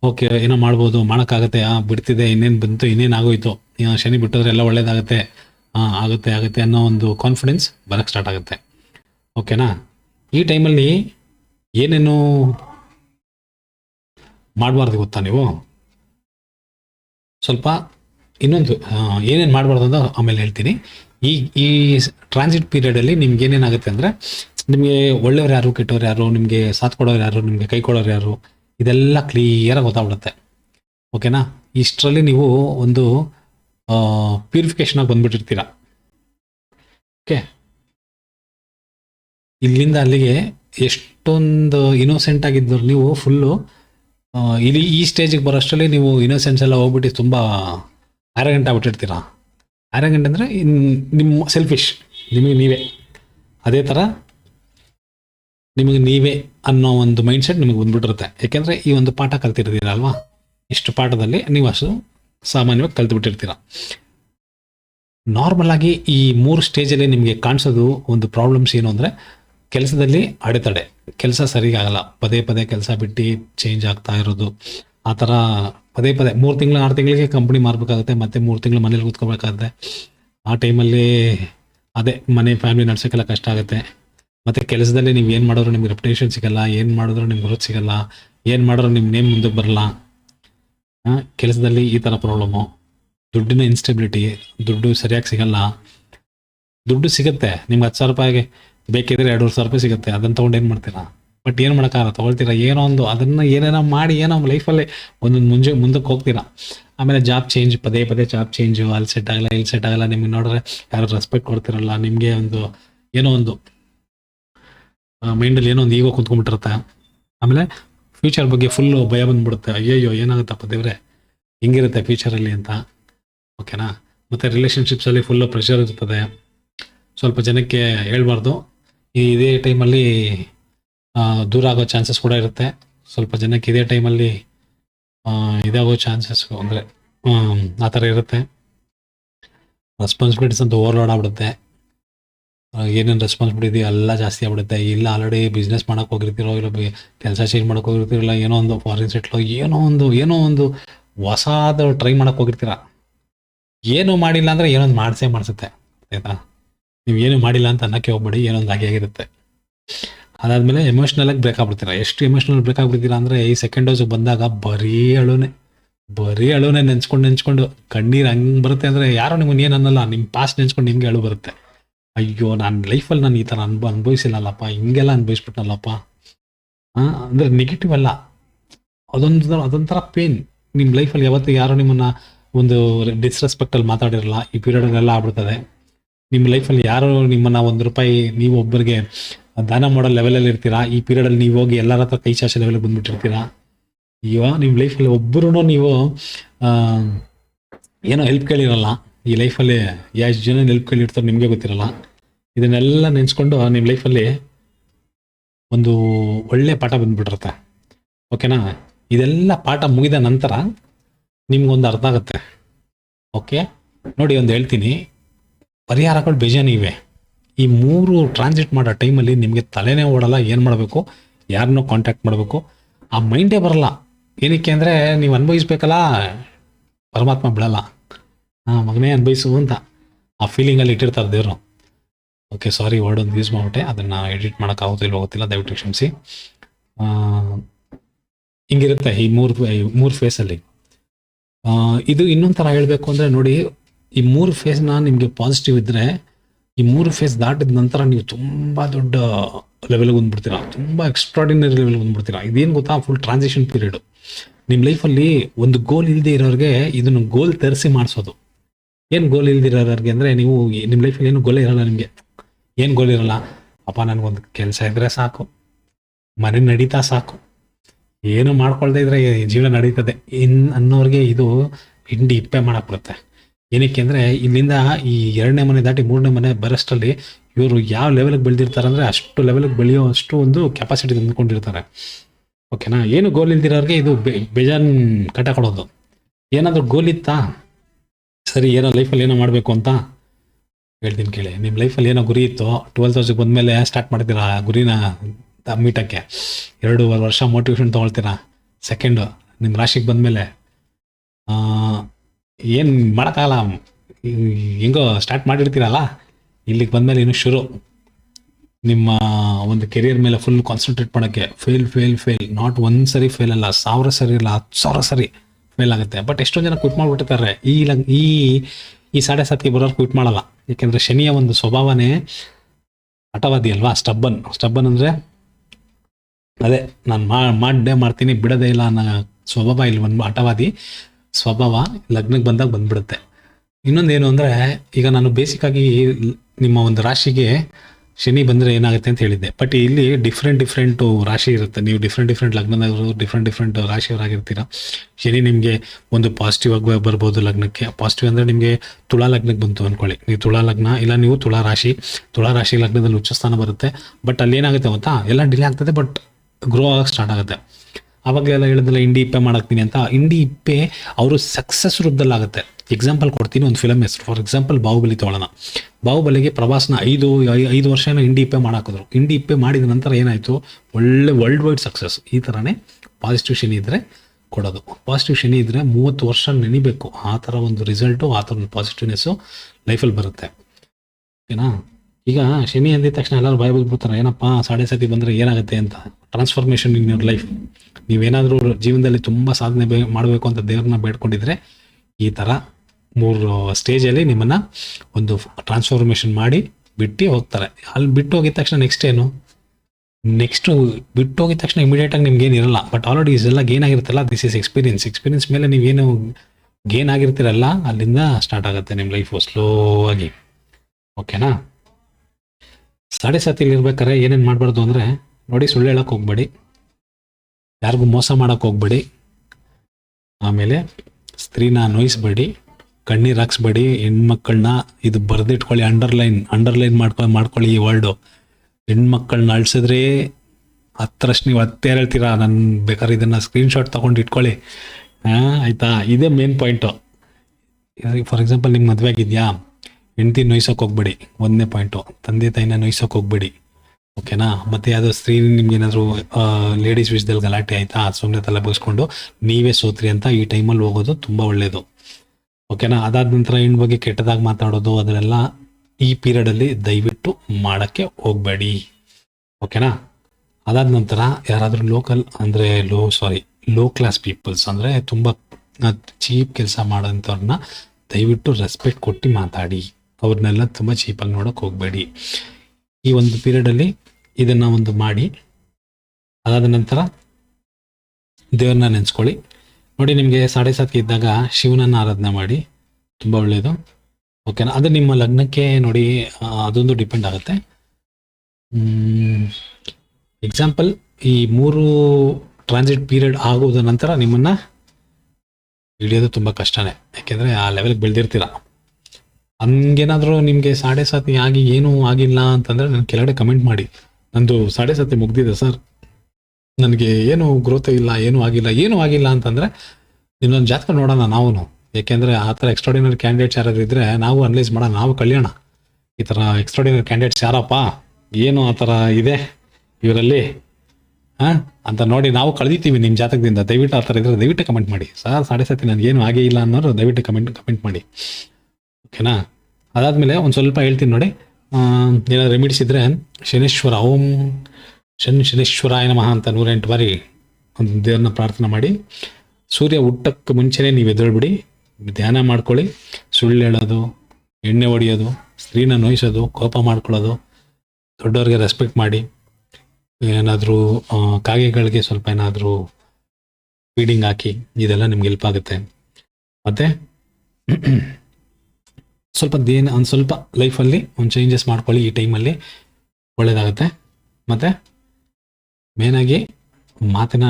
S1: ಓಕೆ ಏನೋ ಮಾಡ್ಬೋದು, ಮಾಡೋಕ್ಕಾಗತ್ತೆ, ಆ, ಬಿಡ್ತಿದೆ, ಇನ್ನೇನು ಬಂತು, ಇನ್ನೇನು ಆಗೋಯ್ತು ಶನಿ ಬಿಟ್ಟಿದ್ರೆ ಎಲ್ಲ ಒಳ್ಳೇದಾಗುತ್ತೆ ಹಾಂ ಆಗುತ್ತೆ ಆಗುತ್ತೆ ಅನ್ನೋ ಒಂದು ಕಾನ್ಫಿಡೆನ್ಸ್ ಬರೋಕ್ಕೆ ಸ್ಟಾರ್ಟ್ ಆಗುತ್ತೆ. ಓಕೆನಾ ಈ ಟೈಮಲ್ಲಿ ಏನೇನು ಮಾಡಬಾರ್ದು ಗೊತ್ತಾ ನೀವು? ಸ್ವಲ್ಪ ಇನ್ನೊಂದು ಏನೇನು ಮಾಡಬಾರ್ದು ಅಂತ ಆಮೇಲೆ ಹೇಳ್ತೀನಿ. ಈ ಈ ಟ್ರಾನ್ಸಿಟ್ ಪೀರಿಯಡಲ್ಲಿ ನಿಮ್ಗೆ ಏನೇನಾಗುತ್ತೆ ಅಂದರೆ, ನಿಮಗೆ ಒಳ್ಳೆಯವ್ರು ಯಾರು, ಕೆಟ್ಟವ್ರು ಯಾರು, ನಿಮಗೆ ಸಾಥ್ ಕೊಡೋರು ಯಾರು, ನಿಮಗೆ ಕೈ ಕೊಡೋರು ಯಾರು, ಇದೆಲ್ಲ ಕ್ಲಿಯರಾಗಿ ಗೊತ್ತಾಗ್ಬಿಡುತ್ತೆ. ಓಕೆನಾ ಇಷ್ಟರಲ್ಲಿ ನೀವು ಒಂದು ಪ್ಯೂರಿಫಿಕೇಶನಾಗಿ ಬಂದ್ಬಿಟ್ಟಿರ್ತೀರ. ಓಕೆ ಇಲ್ಲಿಂದ ಅಲ್ಲಿಗೆ ಎಷ್ಟೊಂದು ಇನೋಸೆಂಟ್ ಆಗಿದ್ದರು ನೀವು ಫುಲ್ಲು ಇಲ್ಲಿ ಈ ಸ್ಟೇಜಿಗೆ ಬರೋಷ್ಟರಲ್ಲಿ ನೀವು ಇನೋಸೆನ್ಸ್ ಎಲ್ಲ ಹೋಗ್ಬಿಟ್ಟು ತುಂಬ ಆರಗಂಟೆ ಬಿಟ್ಟಿರ್ತೀರ ಅರಗಂಟೆ ಅಂದರೆ ನಿಮ್ಮ ಸೆಲ್ಫಿಶ್ ನಿಮಗೆ ನೀವೇ. ಅದೇ ಥರ ನಿಮಗೆ ನೀವೇ ಅನ್ನೋ ಒಂದು ಮೈಂಡ್ ಸೆಟ್ ನಿಮಗೆ ಬಂದ್ಬಿಟ್ಟಿರುತ್ತೆ. ಯಾಕೆಂದರೆ ಈ ಒಂದು ಪಾಠ ಕಲ್ತಿರ್ತೀರ ಅಲ್ವಾ ಇಷ್ಟು ಪಾಠದಲ್ಲಿ ನೀವು ಅಷ್ಟು ಸಾಮಾನ್ಯವಾಗಿ ಕಲ್ತ್ಬಿಟ್ಟಿರ್ತೀರ. ನಾರ್ಮಲ್ ಆಗಿ ಈ ಮೂರು ಸ್ಟೇಜಲ್ಲಿ ನಿಮಗೆ ಕಾಣಿಸೋದು ಒಂದು ಪ್ರಾಬ್ಲಮ್ಸ್ ಏನು ಅಂದರೆ ಕೆಲಸದಲ್ಲಿ ಅಡೆತಡೆ. ಕೆಲಸ ಸರಿಯಾಗಲ್ಲ. ಪದೇ ಪದೇ ಕೆಲಸ ಬಿಟ್ಟು ಚೇಂಜ್ ಆಗ್ತಾ ಇರೋದು. ಆ ಥರ ಪದೇ ಪದೇ ಮೂರು ತಿಂಗಳು, ಆರು ತಿಂಗಳಿಗೆ ಕಂಪ್ನಿ ಮಾರಬೇಕಾಗುತ್ತೆ, ಮತ್ತೆ ಮೂರು ತಿಂಗಳು ಮನೇಲಿ ಕೂತ್ಕೋಬೇಕಾಗುತ್ತೆ ಆ ಟೈಮಲ್ಲಿ ಅದೇ ಮನೆ ಫ್ಯಾಮಿಲಿ ನಡ್ಸೋಕ್ಕೆಲ್ಲ ಕಷ್ಟ ಆಗುತ್ತೆ. ಮತ್ತು ಕೆಲಸದಲ್ಲಿ ನೀವು ಏನು ಮಾಡಿದ್ರು ನಿಮ್ಗೆ ರೆಪ್ಯುಟೇಷನ್ ಸಿಗಲ್ಲ, ಏನು ಮಾಡಿದ್ರು ನಿಮ್ಗೆ ಗ್ರೋತ್ ಸಿಗಲ್ಲ, ಏನು ಮಾಡಿದ್ರು ನಿಮ್ಮ ನೇಮ್ ಮುಂದಕ್ಕೆ ಬರಲ್ಲ. ಕೆಲಸದಲ್ಲಿ ಈ ಥರ ಪ್ರಾಬ್ಲಮ್ಮು ದುಡ್ಡಿನ ಇನ್ಸ್ಟೆಬಿಲಿಟಿ ದುಡ್ಡು ಸರಿಯಾಗಿ ಸಿಗಲ್ಲ. ದುಡ್ಡು ಸಿಗುತ್ತೆ, ನಿಮ್ಗೆ ಹತ್ತು ಸಾವಿರ ರೂಪಾಯಿಗೆ ಬೇಕಿದ್ರೆ ಎರಡೂವರೆ ಸಾವಿರ ರೂಪಾಯಿ ಸಿಗುತ್ತೆ, ಅದನ್ನು ತೊಗೊಂಡು ಏನು ಮಾಡ್ತೀರಾ? ಬಟ್ ಏನು ಮಾಡೋಕ್ಕಾಗಲ್ಲ, ತೊಗೊಳ್ತೀರಾ? ಏನೋ ಒಂದು ಅದನ್ನು ಏನೇನೋ ಮಾಡಿ ಏನೋ ಲೈಫಲ್ಲಿ ಒಂದೊಂದು ಮುಂಜೆ ಮುಂದಕ್ಕೆ ಹೋಗ್ತೀರಾ? ಆಮೇಲೆ ಜಾಬ್ ಚೇಂಜ್ ಪದೇ ಪದೇ ಜಾಬ್ ಚೇಂಜು ಅಲ್ಲಿ ಸೆಟ್ ಆಗಲ್ಲ, ಇಲ್ಲಿ ಸೆಟ್ ಆಗಲ್ಲ. ನಿಮ್ಗೆ ನೋಡಿದ್ರೆ ಯಾರು ರೆಸ್ಪೆಕ್ಟ್ ಕೊಡ್ತಿರಲ್ಲ. ನಿಮಗೆ ಒಂದು ಏನೋ ಒಂದು ಮೈಂಡಲ್ಲಿ ಏನೋ ಒಂದು ಈಗೋ ಕುಂತ್ಕೊಂಡ್ಬಿಟ್ಟಿರುತ್ತೆ. ಆಮೇಲೆ ಫ್ಯೂಚರ್ ಬಗ್ಗೆ ಫುಲ್ಲು ಭಯ ಬಂದ್ಬಿಡುತ್ತೆ. ಅಯ್ಯಯ್ಯೋ, ಏನಾಗುತ್ತಪ್ಪ ದೇವ್ರೆ? ಹಿಂಗಿರುತ್ತೆ ಫ್ಯೂಚರಲ್ಲಿ ಅಂತ? ಓಕೆನಾ ಮತ್ತು ರಿಲೇಷನ್ಶಿಪ್ಸಲ್ಲಿ ಫುಲ್ಲು ಪ್ರೆಷರ್ ಇರ್ತದೆ. ಸ್ವಲ್ಪ ಜನಕ್ಕೆ ಹೇಳ್ಬಾರ್ದು. ಇದೇ ಟೈಮಲ್ಲಿ ದೂರ ಆಗೋ ಚಾನ್ಸಸ್ ಕೂಡ ಇರುತ್ತೆ. ಸ್ವಲ್ಪ ಜನಕ್ಕೆ ಇದೇ ಟೈಮಲ್ಲಿ ಇದಾಗೋ ಚಾನ್ಸಸ್ ಅಂದರೆ, ಆ ಥರ ಇರುತ್ತೆ. ರೆಸ್ಪಾನ್ಸಿಬಿಲಿಟೀಸ್ ಅಂತ ಓವರ್ಲೋಡ್ ಆಗ್ಬಿಡುತ್ತೆ. ಏನೇನು ರೆಸ್ಪಾನ್ಸಿಬಿಲಿಟಿ ಎಲ್ಲ ಜಾಸ್ತಿ ಆಗ್ಬಿಡುತ್ತೆ. ಇಲ್ಲ ಆಲ್ರೆಡಿ ಬಿಸ್ನೆಸ್ ಮಾಡೋಕೆ ಹೋಗಿರ್ತೀರೋ, ಇಲ್ಲ ಕೆಲಸ ಚೇಂಜ್ ಮಾಡೋಕೆ ಹೋಗಿರ್ತಿರಲ್ಲ ಏನೋ ಒಂದು ಫಾರಿನ್ ಸೆಟ್ಲು ಏನೋ ಒಂದು ಏನೋ ಒಂದು ಹೊಸಾದ ಟ್ರೈ ಮಾಡೋಕೆ ಹೋಗಿರ್ತೀರ. ಏನು ಮಾಡಿಲ್ಲ ಅಂದರೆ ಏನೊಂದು ಮಾಡಿಸೇ ಮಾಡಿಸುತ್ತೆ, ಆಯಿತಾ? ನೀವು ಏನು ಮಾಡಿಲ್ಲ ಅಂತ ಅನ್ನಕ್ಕೆ ಹೋಗ್ಬೇಡಿ, ಏನೊಂದು ಹಾಗೆ ಆಗಿರುತ್ತೆ. ಅದಾದಮೇಲೆ ಎಮೋಷ್ನಲಾಗಿ ಬ್ರೇಕ್ ಆಗ್ಬಿಡ್ತೀರಾ? ಎಷ್ಟು ಎಮೋಷ್ನಲ್ ಬ್ರೇಕ್ ಆಗ್ಬಿಡ್ತೀರಾ ಅಂದರೆ ಈ ಸೆಕೆಂಡ್ ಡೋಸ್ ಬಂದಾಗ ಬರೀ ಅಳುನೆ ಬರೀ ಅಳುನೆ ನೆನ್ಸ್ಕೊಂಡು ನೆನ್ಸ್ಕೊಂಡು ಕಣ್ಣೀರು ಹಂಗೆ ಬರುತ್ತೆ ಅಂದರೆ ಯಾರೋ ನಿಮ್ಗೆ ಏನು ಅನ್ನಲ್ಲ ನಿಮ್ಮ ಪಾಸ್ಟ್ ನೆನ್ಸ್ಕೊಂಡು ನಿಮಗೆ ಅಳು ಬರುತ್ತೆ. ಅಯ್ಯೋ, ನಾನು ಲೈಫಲ್ಲಿ ನಾನು ಈ ಥರ ಅನ್ಭವ ಅನುಭವಿಸಿಲ್ಲಲ್ಲಪ್ಪ, ಹಿಂಗೆಲ್ಲ ಅನುಭವಿಸ್ಬಿಟ್ನಲ್ಲಪ್ಪ ಅಂದರೆ ನೆಗೆಟಿವ್ ಅಲ್ಲ. ಅದೊಂದು ಅದೊಂಥರ ಪೇನ್ ನಿಮ್ಮ ಲೈಫಲ್ಲಿ ಯಾವತ್ತೂ ಯಾರೋ ನಿಮ್ಮನ್ನು ಒಂದು ಡಿಸ್ರೆಸ್ಪೆಕ್ಟಲ್ಲಿ ಮಾತಾಡಿರಲ್ಲ, ಈ ಪೀರಿಯಡಲ್ಲೆಲ್ಲ ಆಗ್ಬಿಡ್ತದೆ. ನಿಮ್ಮ ಲೈಫಲ್ಲಿ ಯಾರೋ ನಿಮ್ಮನ್ನು ಒಂದು ರೂಪಾಯಿ ನೀವು ಒಬ್ಬರಿಗೆ ದಾನ ಮಾಡೋ ಲೆವೆಲಲ್ಲಿ ಇರ್ತೀರಾ? ಈ ಪೀರಿಯಡಲ್ಲಿ ನೀವು ಹೋಗಿ ಎಲ್ಲರ ಹತ್ರ ಕೈ ಚಾಚೋ ಲೆವೆಲ್ ಬಂದ್ಬಿಟ್ಟಿರ್ತೀರಾ? ಅಯ್ಯೋ ನಿಮ್ಮ ಲೈಫಲ್ಲಿ ಒಬ್ಬರೂ ನೀವು ಏನೋ ಹೆಲ್ಪ್ ಕೇಳಿರಲ್ಲ. ಈ ಲೈಫಲ್ಲಿ ಎಷ್ಟು ಜನ ಹೆಲ್ಪ್ ಕೇಳಿರ್ತಾರೋ ನಿಮಗೆ ಗೊತ್ತಿರಲ್ಲ. ಇದನ್ನೆಲ್ಲ ನೆನೆಸ್ಕೊಂಡು ನಿಮ್ಮ ಲೈಫಲ್ಲಿ ಒಂದು ಒಳ್ಳೆ ಪಾಠ ಬಂದ್ಬಿಟ್ಟಿರುತ್ತೆ. ಓಕೆನಾ? ಇದೆಲ್ಲ ಪಾಠ ಮುಗಿದ ನಂತರ ನಿಮ್ಗೊಂದು ಅರ್ಥ ಆಗುತ್ತೆ. ಓಕೆ? ನೋಡಿ, ಒಂದು ಹೇಳ್ತೀನಿ. ಪರಿಹಾರಗಳು ಬೇಜಾನಿವೆ ಈ ಮೂರು ಟ್ರಾನ್ಸಿಟ್ ಮಾಡೋ ಟೈಮಲ್ಲಿ ನಿಮಗೆ ತಲೆನೇ ಓಡಲ್ಲ, ಏನು ಮಾಡಬೇಕು? ಯಾರನ್ನೂ ಕಾಂಟ್ಯಾಕ್ಟ್ ಮಾಡಬೇಕು? ಆ ಮೈಂಡೇ ಬರಲ್ಲ. ಏನಕ್ಕೆ ಅಂದರೆ ನೀವು ಅನುಭವಿಸ್ಬೇಕಲ್ಲ, ಪರಮಾತ್ಮ ಬಿಡಲ್ಲ. ಹಾಂ, ಮಗನೇ ಅನುಭವಿಸು ಅಂತ ಆ ಫೀಲಿಂಗಲ್ಲಿ ಇಟ್ಟಿರ್ತಾರೆ ದೇವರು. ಓಕೆ ಸಾರಿ ವರ್ಡ್ ಒಂದು ಯೂಸ್ ಮಾಡಿಬಿಟ್ಟೆ. ಅದನ್ನು ಎಡಿಟ್ ಮಾಡೋಕ್ಕಾಗೋದಿಲ್ಲ ಗೊತ್ತಿಲ್ಲ, ದಯವಿಟ್ಟು ಕ್ಷಮಿಸಿ. ಹಿಂಗಿರುತ್ತೆ ಈ ಮೂರು ಮೂರು ಫೇಸಲ್ಲಿ ಇದು ಇನ್ನೊಂದು ಥರ ಹೇಳಬೇಕು ಅಂದರೆ ನೋಡಿ, ಈ ಮೂರು ಫೇಸ್ನ ನಿಮಗೆ ಪಾಸಿಟಿವ್ ಇದ್ದರೆ ಈ ಮೂರು ಫೇಸ್ ದಾಟಿದ ನಂತರ ನೀವು ತುಂಬ ದೊಡ್ಡ ಲೆವೆಲ್ಗೆ ಬಂದ್ಬಿಡ್ತೀರಾ. ತುಂಬ ಎಕ್ಸ್ಟ್ರಾಡಿನರಿ ಲೆವೆಲ್ಗೆ ಬಂದ್ಬಿಡ್ತೀರಾ. ಇದೇನು ಗೊತ್ತಾ? ಫುಲ್ ಟ್ರಾನ್ಸಿಷನ್ ಪೀರಿಯಡ್ ನಿಮ್ಮ ಲೈಫಲ್ಲಿ ಒಂದು ಗೋಲ್ ಇಲ್ಲದೆ ಇರೋರಿಗೆ ಇದನ್ನು ಗೋಲ್ ತರಿಸಿ ಮಾಡಿಸೋದು. ಏನು ಗೋಲ್ ಇಲ್ದಿರೋರಿಗೆ ಅಂದರೆ ನೀವು ನಿಮ್ಮ ಲೈಫಲ್ಲಿ ಏನು ಗೋಲ್ ಇರಲ್ಲ ನಿಮಗೆ. ಏನು ಗೋಲ್ ಇರಲ್ಲ? ಅಪ್ಪ, ನನಗೊಂದು ಕೆಲಸ ಇದ್ದರೆ ಸಾಕು. ಮನೆ ನಡೀತಾ ಸಾಕು. ಏನು ಮಾಡ್ಕೊಳ್ದೇ ಇದ್ರೆ ಜೀವನ ನಡೀತದೆ. ಇನ್ ಅನ್ನೋರಿಗೆ ಇದು ಹಿಂಡಿ ಇಪ್ಪೆ ಮಾಡಕ್ಬಿಡುತ್ತೆ ಏನಕ್ಕೆ ಅಂದರೆ ಇಲ್ಲಿಂದ ಈ ಎರಡನೇ ಮನೆ ದಾಟಿ ಮೂರನೇ ಮನೆ ಬರಷ್ಟಲ್ಲಿ ಇವರು ಯಾವ ಲೆವೆಲ್ಗೆ ಬೆಳೆದಿರ್ತಾರೆ ಅಂದರೆ ಅಷ್ಟು ಲೆವೆಲ್ಗೆ ಬೆಳೆಯೋ ಅಷ್ಟು ಒಂದು ಕೆಪಾಸಿಟಿ ತಂದುಕೊಂಡಿರ್ತಾರೆ. ಓಕೆನಾ ಏನು ಗೋಲ್ ಇಲ್ದಿರೋರಿಗೆ ಇದು ಬೇಜಾನ್ ಕಟ್ಟ ಕೊಡೋದು. ಏನಾದರೂ ಗೋಲ್ ಇತ್ತಾ? ಸರಿ, ಏನೋ ಲೈಫಲ್ಲಿ ಏನೋ ಮಾಡಬೇಕು ಅಂತ ಹೇಳ್ತೀನಿ ಕೇಳಿ. ನಿಮ್ಮ ಲೈಫಲ್ಲಿ ಏನೋ ಗುರಿ ಇತ್ತು? ಟ್ವೆಲ್ತ್ ವರ್ಷಕ್ಕೆ ಬಂದಮೇಲೆ ಸ್ಟಾರ್ಟ್ ಮಾಡ್ತೀರಾ ಗುರಿನ ಮೀಟಕ್ಕೆ? ಎರಡೂವರೆ ವರ್ಷ ಮೋಟಿವೇಶನ್ ತೊಗೊಳ್ತೀರಾ? ಸೆಕೆಂಡು ನಿಮ್ಮ ರಾಶಿಗೆ ಬಂದಮೇಲೆ. ಏನು ಮಾಡೋಕ್ಕಾಗಲ್ಲ. ಹೆಂಗೋ ಸ್ಟಾರ್ಟ್ ಮಾಡಿರ್ತೀರಲ್ಲ? ಇಲ್ಲಿಗೆ ಬಂದಮೇಲೆ ಇನ್ನು ಶುರು. ನಿಮ್ಮ ಒಂದು ಕೆರಿಯರ್ ಮೇಲೆ ಫುಲ್ ಕಾನ್ಸಂಟ್ರೇಟ್ ಮಾಡೋಕ್ಕೆ ಫೇಲ್ ಫೇಲ್ ಫೇಲ್ ನಾಟ್ ಒಂದು ಸರಿ ಫೇಲ್ ಅಲ್ಲ, ಸಾವಿರ ಸರಿ ಇಲ್ಲ ಹತ್ತು ಸಾವಿರ ಸರಿ ಫೇಲ್ ಆಗುತ್ತೆ. ಬಟ್ ಎಷ್ಟೊಂದು ಜನ ಕ್ವಿಟ್ ಮಾಡಿಬಿಟ್ಟಿರ್ತಾರೆ. ಈ ಈ ಈ ಸಾಡೆ ಸಾತಿಗೆ ಬರೋರು ಕ್ವಿಟ್ ಮಾಡಲ್ಲ. ಯಾಕೆಂದರೆ ಶನಿಯ ಒಂದು ಸ್ವಭಾವನೇ ಹಠವಾದಿ ಅಲ್ವಾ ಸ್ಟಬ್ಬನ್ ಸ್ಟಬ್ಬನ್ ಅಂದರೆ ಅದೇ, ನಾನು ಮಾಡೇ ಮಾಡ್ತೀನಿ, ಬಿಡೋದೇ ಇಲ್ಲ ಅನ್ನೋ ಸ್ವಭಾವ ಇಲ್ಲಿ ಒಂದು ಹಠವಾದಿ. ಸ್ವಭಾವ ಲಗ್ನಕ್ಕೆ ಬಂದಾಗ ಬಂದ್ಬಿಡುತ್ತೆ. ಇನ್ನೊಂದೇನು ಅಂದರೆ, ಈಗ ನಾನು ಬೇಸಿಕ್ಕಾಗಿ ನಿಮ್ಮ ಒಂದು ರಾಶಿಗೆ ಶನಿ ಬಂದರೆ ಏನಾಗುತ್ತೆ ಅಂತ ಹೇಳಿದ್ದೆ. ಬಟ್ ಇಲ್ಲಿ ಡಿಫ್ರೆಂಟ್ ಡಿಫ್ರೆಂಟು ರಾಶಿ ಇರುತ್ತೆ. ನೀವು ಡಿಫ್ರೆಂಟ್ ಡಿಫ್ರೆಂಟ್ ಲಗ್ನದವರು ಡಿಫ್ರೆಂಟ್ ಡಿಫ್ರೆಂಟ್ ರಾಶಿಯವರಾಗಿರ್ತೀರ. ಶನಿ ನಿಮಗೆ ಒಂದು ಪಾಸಿಟಿವ್ ಆಗಿ ಬರ್ಬೋದು ಲಗ್ನಕ್ಕೆ. ಪಾಸಿಟಿವ್ ಅಂದರೆ ನಿಮಗೆ ತುಳಾ ಲಗ್ನಕ್ಕೆ ಬಂತು ಅಂದ್ಕೊಳ್ಳಿ ನೀವು ತುಳಾ ಲಗ್ನ, ಇಲ್ಲ ನೀವು ತುಳಾ ರಾಶಿ ತುಳಾ ರಾಶಿ ಲಗ್ನದಲ್ಲಿ ಉಚ್ಚ ಸ್ಥಾನ ಬರುತ್ತೆ. ಬಟ್ ಅಲ್ಲಿ ಏನಾಗುತ್ತೆ ಗೊತ್ತಾ? ಎಲ್ಲ ಡಿಲೇ ಆಗ್ತದೆ ಬಟ್ ಗ್ರೋ ಆಗಕ್ಕೆ ಸ್ಟಾರ್ಟ್ ಆಗುತ್ತೆ. ಅವಾಗೆಲ್ಲ ಹೇಳಿದ್ರಲ್ಲ ಇಂಡಿ ಇಪ್ಪೆ ಮಾಡಾಕ್ತೀನಿ ಅಂತ. ಇಂಡಿ ಇಪ್ಪೆ ಅವರು ಸಕ್ಸಸ್ ರೂಪದಲ್ಲಾಗುತ್ತೆ ಎಕ್ಸಾಂಪಲ್ ಕೊಡ್ತೀನಿ, ಒಂದು ಫಿಲಮ್ ಹೆಸರು. ಫಾರ್ ಎಕ್ಸಾಂಪಲ್ ಬಾಹುಬಲಿ ತೋಳನ. ಬಾಹುಬಲಿಗೆ ಪ್ರವಾಸನ ಐದು ಐದು ವರ್ಷ ಏನೋ ಇಂಡಿ ಇಪ್ಪೆ ಮಾಡಾಕಿದ್ರು. ಇಂಡಿ ಇಪ್ಪೆ ಮಾಡಿದ ನಂತರ ಏನಾಯಿತು? ಒಳ್ಳೆ ವರ್ಲ್ಡ್ ವೈಡ್ ಸಕ್ಸಸ್ ಈ ಥರನೇ ಪಾಸಿಟಿವ್ ಶನಿ ಇದ್ದರೆ ಕೊಡೋದು. ಪಾಸಿಟಿವ್ ಶನಿ ಇದ್ದರೆ ಮೂವತ್ತು ವರ್ಷ ನೆನಿಬೇಕು. ಆ ಥರ ಒಂದು ರಿಸಲ್ಟು ಆ ಥರ ಒಂದು ಪಾಸಿಟಿವ್ನೆಸ್ಸು ಲೈಫಲ್ಲಿ ಬರುತ್ತೆ. ಓಕೆನಾ ಈಗ ಶನಿ ಅಂದಿದ ತಕ್ಷಣ ಎಲ್ಲರೂ ಭಯ ಬಿಡ್ತಾರೆ, ಏನಪ್ಪ, ಸಾಡೆ ಸತಿ ಬಂದರೆ ಏನಾಗುತ್ತೆ ಅಂತ. ಟ್ರಾನ್ಸ್ಫಾರ್ಮೇಷನ್ ಇನ್ ಯುವರ್ ಲೈಫ್ ನೀವೇನಾದರೂ ಜೀವನದಲ್ಲಿ ತುಂಬ ಸಾಧನೆ ಮಾಡಬೇಕು ಅಂತ ದೇವ್ರನ್ನ ಬೇಡ್ಕೊಂಡಿದ್ರೆ ಈ ಥರ ಮೂರು ಸ್ಟೇಜಲ್ಲಿ ನಿಮ್ಮನ್ನು ಒಂದು ಟ್ರಾನ್ಸ್ಫಾರ್ಮೇಷನ್ ಮಾಡಿ ಬಿಟ್ಟು ಹೋಗ್ತಾರೆ. ಅಲ್ಲಿ ಬಿಟ್ಟು ಹೋಗಿದ ತಕ್ಷಣ ನೆಕ್ಸ್ಟ್ ಏನು? ನೆಕ್ಸ್ಟ್ ಬಿಟ್ಟು ಹೋಗಿದ ತಕ್ಷಣ ಇಮಿಡಿಯೇಟಾಗಿ ನಿಮ್ಗೆ ಏನಿರಲ್ಲ. ಬಟ್ ಆಲ್ರೆಡಿ ಇದೆಲ್ಲ ಗೇನ್ ಆಗಿರುತ್ತಲ್ಲ ದಿಸ್ ಇಸ್ ಎಕ್ಸ್ಪೀರಿಯನ್ಸ್ ಎಕ್ಸ್ಪೀರಿಯನ್ಸ್ ಮೇಲೆ ನೀವೇನು ಗೇನ್ ಆಗಿರ್ತೀರಲ್ಲ, ಅಲ್ಲಿಂದ ಸ್ಟಾರ್ಟ್ ಆಗುತ್ತೆ ನಿಮ್ಮ ಲೈಫು ಸ್ಲೋ ಆಗಿ. ಓಕೆನಾ ಸಾಡೆ ಸಾತಿಲಿ ಇರ್ಬೇಕಾದ್ರೆ ಏನೇನು ಮಾಡಬಾರ್ದು ಅಂದರೆ ನೋಡಿ ಸುಳ್ಳು ಹೇಳಕ್ಕೆ ಹೋಗ್ಬೇಡಿ. ಯಾರಿಗೂ ಮೋಸ ಮಾಡೋಕ್ಕೆ ಹೋಗ್ಬೇಡಿ. ಆಮೇಲೆ ಸ್ತ್ರೀನ ನೋಯಿಸ್ಬೇಡಿ, ಕಣ್ಣೀರು ಹಾಕ್ಸ್ಬೇಡಿ, ಹೆಣ್ಮಕ್ಳನ್ನ ಇದು ಬರೆದಿಟ್ಕೊಳ್ಳಿ, ಅಂಡರ್ಲೈನ್ ಅಂಡರ್ಲೈನ್ ಮಾಡ್ಕೊ, ಮಾಡ್ಕೊಳ್ಳಿ ಈ ವರ್ಲ್ಡು ಹೆಣ್ಮಕ್ಳನ್ನ ಅಳಿಸಿದ್ರೆ ಹತ್ತರಷ್ಟು ನೀವು ಹತ್ತೇ ಹೇಳ್ತೀರಾ? ನಾನು ಬೇಕಾದ್ರೆ ಇದನ್ನು ಸ್ಕ್ರೀನ್ಶಾಟ್ ತೊಗೊಂಡು ಇಟ್ಕೊಳ್ಳಿ. ಹಾಂ, ಆಯಿತಾ? ಇದೇ ಮೇನ್ ಪಾಯಿಂಟು ಫಾರ್ ಎಕ್ಸಾಂಪಲ್ ನಿಮ್ಗೆ ಮದುವೆ ಆಗಿದೆಯಾ? ಹೆಂಡತಿ ನೋಯ್ಸೋಕೆ ಹೋಗ್ಬೇಡಿ. ಒಂದನೇ ಪಾಯಿಂಟು. ತಂದೆ ತಾಯಿನ ನೋಯ್ಸೋಕೆ ಹೋಗ್ಬೇಡಿ. ಓಕೆನಾ? ಮತ್ತೆ ಯಾವುದೋ ಸ್ತ್ರೀ ನಿಮ್ಗೆ ಏನಾದರೂ ಲೇಡೀಸ್ ವಿಷಯದಲ್ಲಿ ಗಲಾಟೆ ಆಯಿತಾ? ಸುಮ್ಮನೆ ತಲೆ ಬಗ್ಸ್ಕೊಂಡು ನೀವೇ ಸೋತ್ರಿ ಅಂತ ಈ ಟೈಮಲ್ಲಿ ಹೋಗೋದು ತುಂಬ ಒಳ್ಳೆಯದು ಓಕೆನಾ? ಅದಾದ ನಂತರ ಹೆಣ್ಣು ಬಗ್ಗೆ ಕೆಟ್ಟದಾಗಿ ಮಾತಾಡೋದು ಅದನ್ನೆಲ್ಲ ಈ ಪೀರಿಯಡಲ್ಲಿ ದಯವಿಟ್ಟು ಮಾಡೋಕ್ಕೆ ಹೋಗಬೇಡಿ. ಓಕೆನಾ? ಅದಾದ ನಂತರ ಯಾರಾದರೂ ಲೋಕಲ್ ಅಂದರೆ low, sorry, low class peoples ಅಂದರೆ ತುಂಬ ಚೀಪ್ ಕೆಲಸ ಮಾಡೋಂಥವ್ರನ್ನ ದಯವಿಟ್ಟು ರೆಸ್ಪೆಕ್ಟ್ ಕೊಟ್ಟು ಮಾತಾಡಿ. ಅವ್ರನ್ನೆಲ್ಲ ತುಂಬ ಚೀಪಾಗಿ ನೋಡೋಕೆ ಹೋಗಬೇಡಿ. ಈ ಒಂದು ಪೀರಿಯಡಲ್ಲಿ ಇದನ್ನು ಒಂದು ಮಾಡಿ, ಅದಾದ ನಂತರ ದೇವ್ರನ್ನ ನೆನೆಸ್ಕೊಳ್ಳಿ. ನೋಡಿ ನಿಮಗೆ ಸಾಡೆ ಸಾತ್ಗೆ ಇದ್ದಾಗ ಶಿವನನ್ನು ಆರಾಧನೆ ಮಾಡಿ, ತುಂಬ ಒಳ್ಳೆಯದು ಓಕೆನಾ ಅದು ನಿಮ್ಮ ಲಗ್ನಕ್ಕೆ ನೋಡಿ ಅದೊಂದು ಡಿಪೆಂಡ್ ಆಗುತ್ತೆ. ಎಕ್ಸಾಂಪಲ್ ಈ ಮೂರು ಟ್ರಾನ್ಸಿಟ್ ಪೀರಿಯಡ್ ಆಗೋದ ನಂತರ ನಿಮ್ಮನ್ನು ಹಿಡಿಯೋದು ತುಂಬ ಕಷ್ಟನೇ. ಯಾಕೆಂದರೆ ಆ ಲೆವೆಲ್ಗೆ ಬೆಳೆದಿರ್ತೀರ. ಹಂಗೇನಾದರೂ ನಿಮಗೆ ಸಾಡೆ ಸಾತಿ ಆಗಿ ಏನೂ ಆಗಿಲ್ಲ ಅಂತಂದರೆ ನಾನು ಕೆಳಗಡೆ ಕಮೆಂಟ್ ಮಾಡಿ. ನಂದು ಸಾಡೆ ಸಾತಿ ಮುಗ್ದಿದೆ ಸರ್. ನನಗೆ ಏನು ಗ್ರೋತ್ ಇಲ್ಲ, ಏನೂ ಆಗಿಲ್ಲ ಏನೂ ಆಗಿಲ್ಲ ಅಂತಂದರೆ ಇನ್ನೊಂದು ಜಾತಕ ನೋಡೋಣ ನಾವು ಏಕೆಂದರೆ ಆ ಥರ ಎಕ್ಸ್ಟ್ರಾಡಿನರಿ ಕ್ಯಾಂಡಿಡೇಟ್ಸ್ ಯಾರಾದ್ರು ಇದ್ದರೆ ನಾವು ಅನಲೈಸ್ ಮಾಡೋಣ, ನಾವು ಕಲಿಯೋಣ. ಈ ಥರ ಎಕ್ಸ್ಟ್ರಾಡಿನರಿ ಕ್ಯಾಂಡಿಡೇಟ್ಸ್ ಯಾರಪ್ಪ? ಏನು ಆ ಥರ ಇದೆ ಇವರಲ್ಲಿ? ಹಾಂ? ಅಂತ ನೋಡಿ ನಾವು ಕಳೆದಿದ್ದೀವಿ ನಿಮ್ಮ ಜಾತಕದಿಂದ. ದಯವಿಟ್ಟು ಆ ಥರ ಇದ್ರೆ ದಯವಿಟ್ಟು ಕಮೆಂಟ್ ಮಾಡಿ. ಸರ್, ಸಾಡೆ ಸತಿ ನನಗೇನು ಆಗೇ ಇಲ್ಲ ಅನ್ನೋರು ದಯವಿಟ್ಟು ಕಮೆಂಟ್ ಕಮೆಂಟ್ ಮಾಡಿ. ಓಕೆನಾ ಅದಾದಮೇಲೆ ಒಂದು ಸ್ವಲ್ಪ ಹೇಳ್ತೀನಿ ನೋಡಿ. ಏನಾದ್ರು ರೆಮಿಡೀಸ್ ಇದ್ದರೆ ಶನೇಶ್ವರ, ಓಂ ಶನ್ ಶನೇಶ್ವರಾಯ ನಮಃ ಅಂತ ನೂರೆಂಟು ಬಾರಿ ಒಂದು ದೇವ್ರನ್ನ ಪ್ರಾರ್ಥನೆ ಮಾಡಿ. ಸೂರ್ಯ ಹುಟ್ಟಕ್ಕೆ ಮುಂಚೆನೇ ನೀವು ಎದ್ದೇಳ್ಬಿಡಿ. ಧ್ಯಾನ ಮಾಡ್ಕೊಳ್ಳಿ. ಸುಳ್ಳು ಹೇಳೋದು, ಎಣ್ಣೆ ಹೊಡೆಯೋದು, ಸ್ತ್ರೀನ ನೋಯಿಸೋದು, ಕೋಪ ಮಾಡ್ಕೊಳ್ಳೋದು, ದೊಡ್ಡವ್ರಿಗೆ ರೆಸ್ಪೆಕ್ಟ್ ಮಾಡಿ. ಏನಾದರೂ ಕಾಗೆಗಳಿಗೆ ಸ್ವಲ್ಪ ಏನಾದರೂ ಫೀಡಿಂಗ್ ಹಾಕಿ, ಇದೆಲ್ಲ ನಿಮ್ಗೆ ಹೆಲ್ಪ್ ಆಗುತ್ತೆ. ಮತ್ತು ಸ್ವಲ್ಪ ದೇನ ಒಂದು ಸ್ವಲ್ಪ ಲೈಫಲ್ಲಿ ಒಂದು ಚೇಂಜಸ್ ಮಾಡ್ಕೊಳ್ಳಿ ಈ ಟೈಮಲ್ಲಿ ಒಳ್ಳೆಯದಾಗುತ್ತೆ ಮತ್ತು ಮೇನಾಗಿ ಮಾತಿನ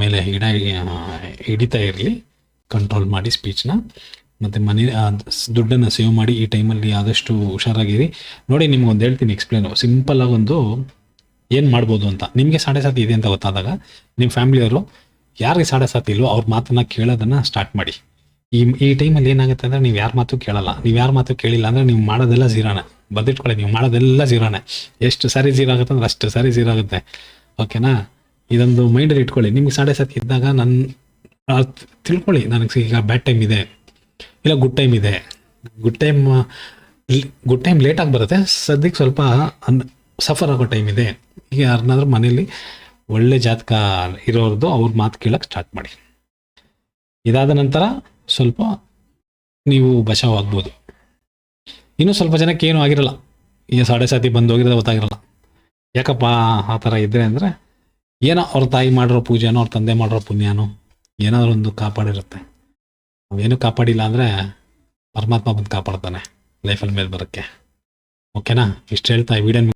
S1: ಮೇಲೆ ಹಿಡ, ಹಿಡಿತಾ ಇರಲಿ. ಕಂಟ್ರೋಲ್ ಮಾಡಿ ಸ್ಪೀಚ್ನ ಮತ್ತು ಮನೆ ದುಡ್ಡನ್ನು ಸೇವ್ ಮಾಡಿ ಈ ಟೈಮಲ್ಲಿ ಆದಷ್ಟು ಹುಷಾರಾಗಿರಿ. ನೋಡಿ ನಿಮ್ಗೆ ಒಂದು ಹೇಳ್ತೀನಿ ಎಕ್ಸ್ಪ್ಲೇನು ಸಿಂಪಲ್ಲಾಗಿ ಒಂದು ಏನು ಮಾಡ್ಬೋದು ಅಂತ. ನಿಮಗೆ ಸಾಡೆ ಸಾತಿ ಇದೆ ಅಂತ ಗೊತ್ತಾದಾಗ ನಿಮ್ಮ ಫ್ಯಾಮಿಲಿಯವರು ಯಾರಿಗೆ ಸಾಡೆ ಸಾತಿ ಇಲ್ವೋ ಅವ್ರ ಮಾತನ್ನ ಕೇಳೋದನ್ನು ಸ್ಟಾರ್ಟ್ ಮಾಡಿ. ಈ ಈ ಟೈಮಲ್ಲಿ ಏನಾಗುತ್ತೆ ಅಂದರೆ ನೀವು ಯಾರ ಮಾತು ಕೇಳಲ್ಲ. ನೀವು ಯಾರ ಮಾತು ಕೇಳಿಲ್ಲ ಅಂದರೆ ನೀವು ಮಾಡೋದೆಲ್ಲ ಜೀರೋನೆ ಬದಿಟ್ಕೊಳ್ಳಿ ನೀವು ಮಾಡೋದೆಲ್ಲ ಜೀರೋನೆ ಎಷ್ಟು ಸಾರಿ ಜೀರೋ ಆಗುತ್ತೆ ಅಂದ್ರೆ ಅಷ್ಟು ಸಾರಿ ಜೀರೋ ಆಗುತ್ತೆ. ಓಕೆನಾ ಇದೊಂದು ಮೈಂಡಲ್ಲಿ ಇಟ್ಕೊಳ್ಳಿ. ನಿಮ್ಗೆ ಸಾಡೆ ಸತಿ ಇದ್ದಾಗ ನನ್ನ ತಿಳ್ಕೊಳ್ಳಿ. ನನಗೆ ಈಗ ಬ್ಯಾಡ್ ಟೈಮ್ ಇದೆ. ಇಲ್ಲ ಗುಡ್ ಟೈಮ್ ಇದೆ. ಗುಡ್ ಟೈಮ್ ಗುಡ್ ಟೈಮ್ ಲೇಟಾಗಿ ಬರುತ್ತೆ. ಸದ್ಯಕ್ಕೆ ಸ್ವಲ್ಪ ಅನ್ ಸಫರ್ ಆಗೋ ಟೈಮ್ ಇದೆ. ಈಗ ಯಾರನ್ನಾದ್ರೂ ಮನೇಲಿ ಒಳ್ಳೆ ಜಾತಕ ಇರೋರ್ದು ಅವ್ರ ಮಾತು ಕೇಳಕ್ಕೆ ಸ್ಟಾರ್ಟ್ ಮಾಡಿ. ಇದಾದ ನಂತರ ಸ್ವಲ್ಪ ನೀವು ಬಚಾವಾಗ್ಬೋದು ಇನ್ನೂ ಸ್ವಲ್ಪ ಜನಕ್ಕೆ ಏನೂ ಆಗಿರಲ್ಲ. ಈಗ ಸಾಡೆ ಸಾತಿ ಬಂದು ಹೋಗಿರೋದು ಗೊತ್ತಾಗಿರಲ್ಲ. ಯಾಕಪ್ಪ ಆ ಥರ ಇದ್ದರೆ ಅಂದರೆ ಏನೋ ಅವ್ರ ತಾಯಿ ಮಾಡಿರೋ ಪೂಜೆನೋ ಅವ್ರ ತಂದೆ ಮಾಡಿರೋ ಪುಣ್ಯನೋ ಏನಾದರೂ ಒಂದು ಕಾಪಾಡಿರುತ್ತೆ. ಅವೇನು ಕಾಪಾಡಿಲ್ಲ ಅಂದರೆ ಪರಮಾತ್ಮ ಬಂದು ಕಾಪಾಡ್ತಾನೆ ಲೈಫಲ್ಲಿ ಮೇಲೆ ಬರೋಕ್ಕೆ. ಓಕೆನಾ? ಇಷ್ಟು ಹೇಳ್ತಾ ಈ ವಿಡಿಯೋ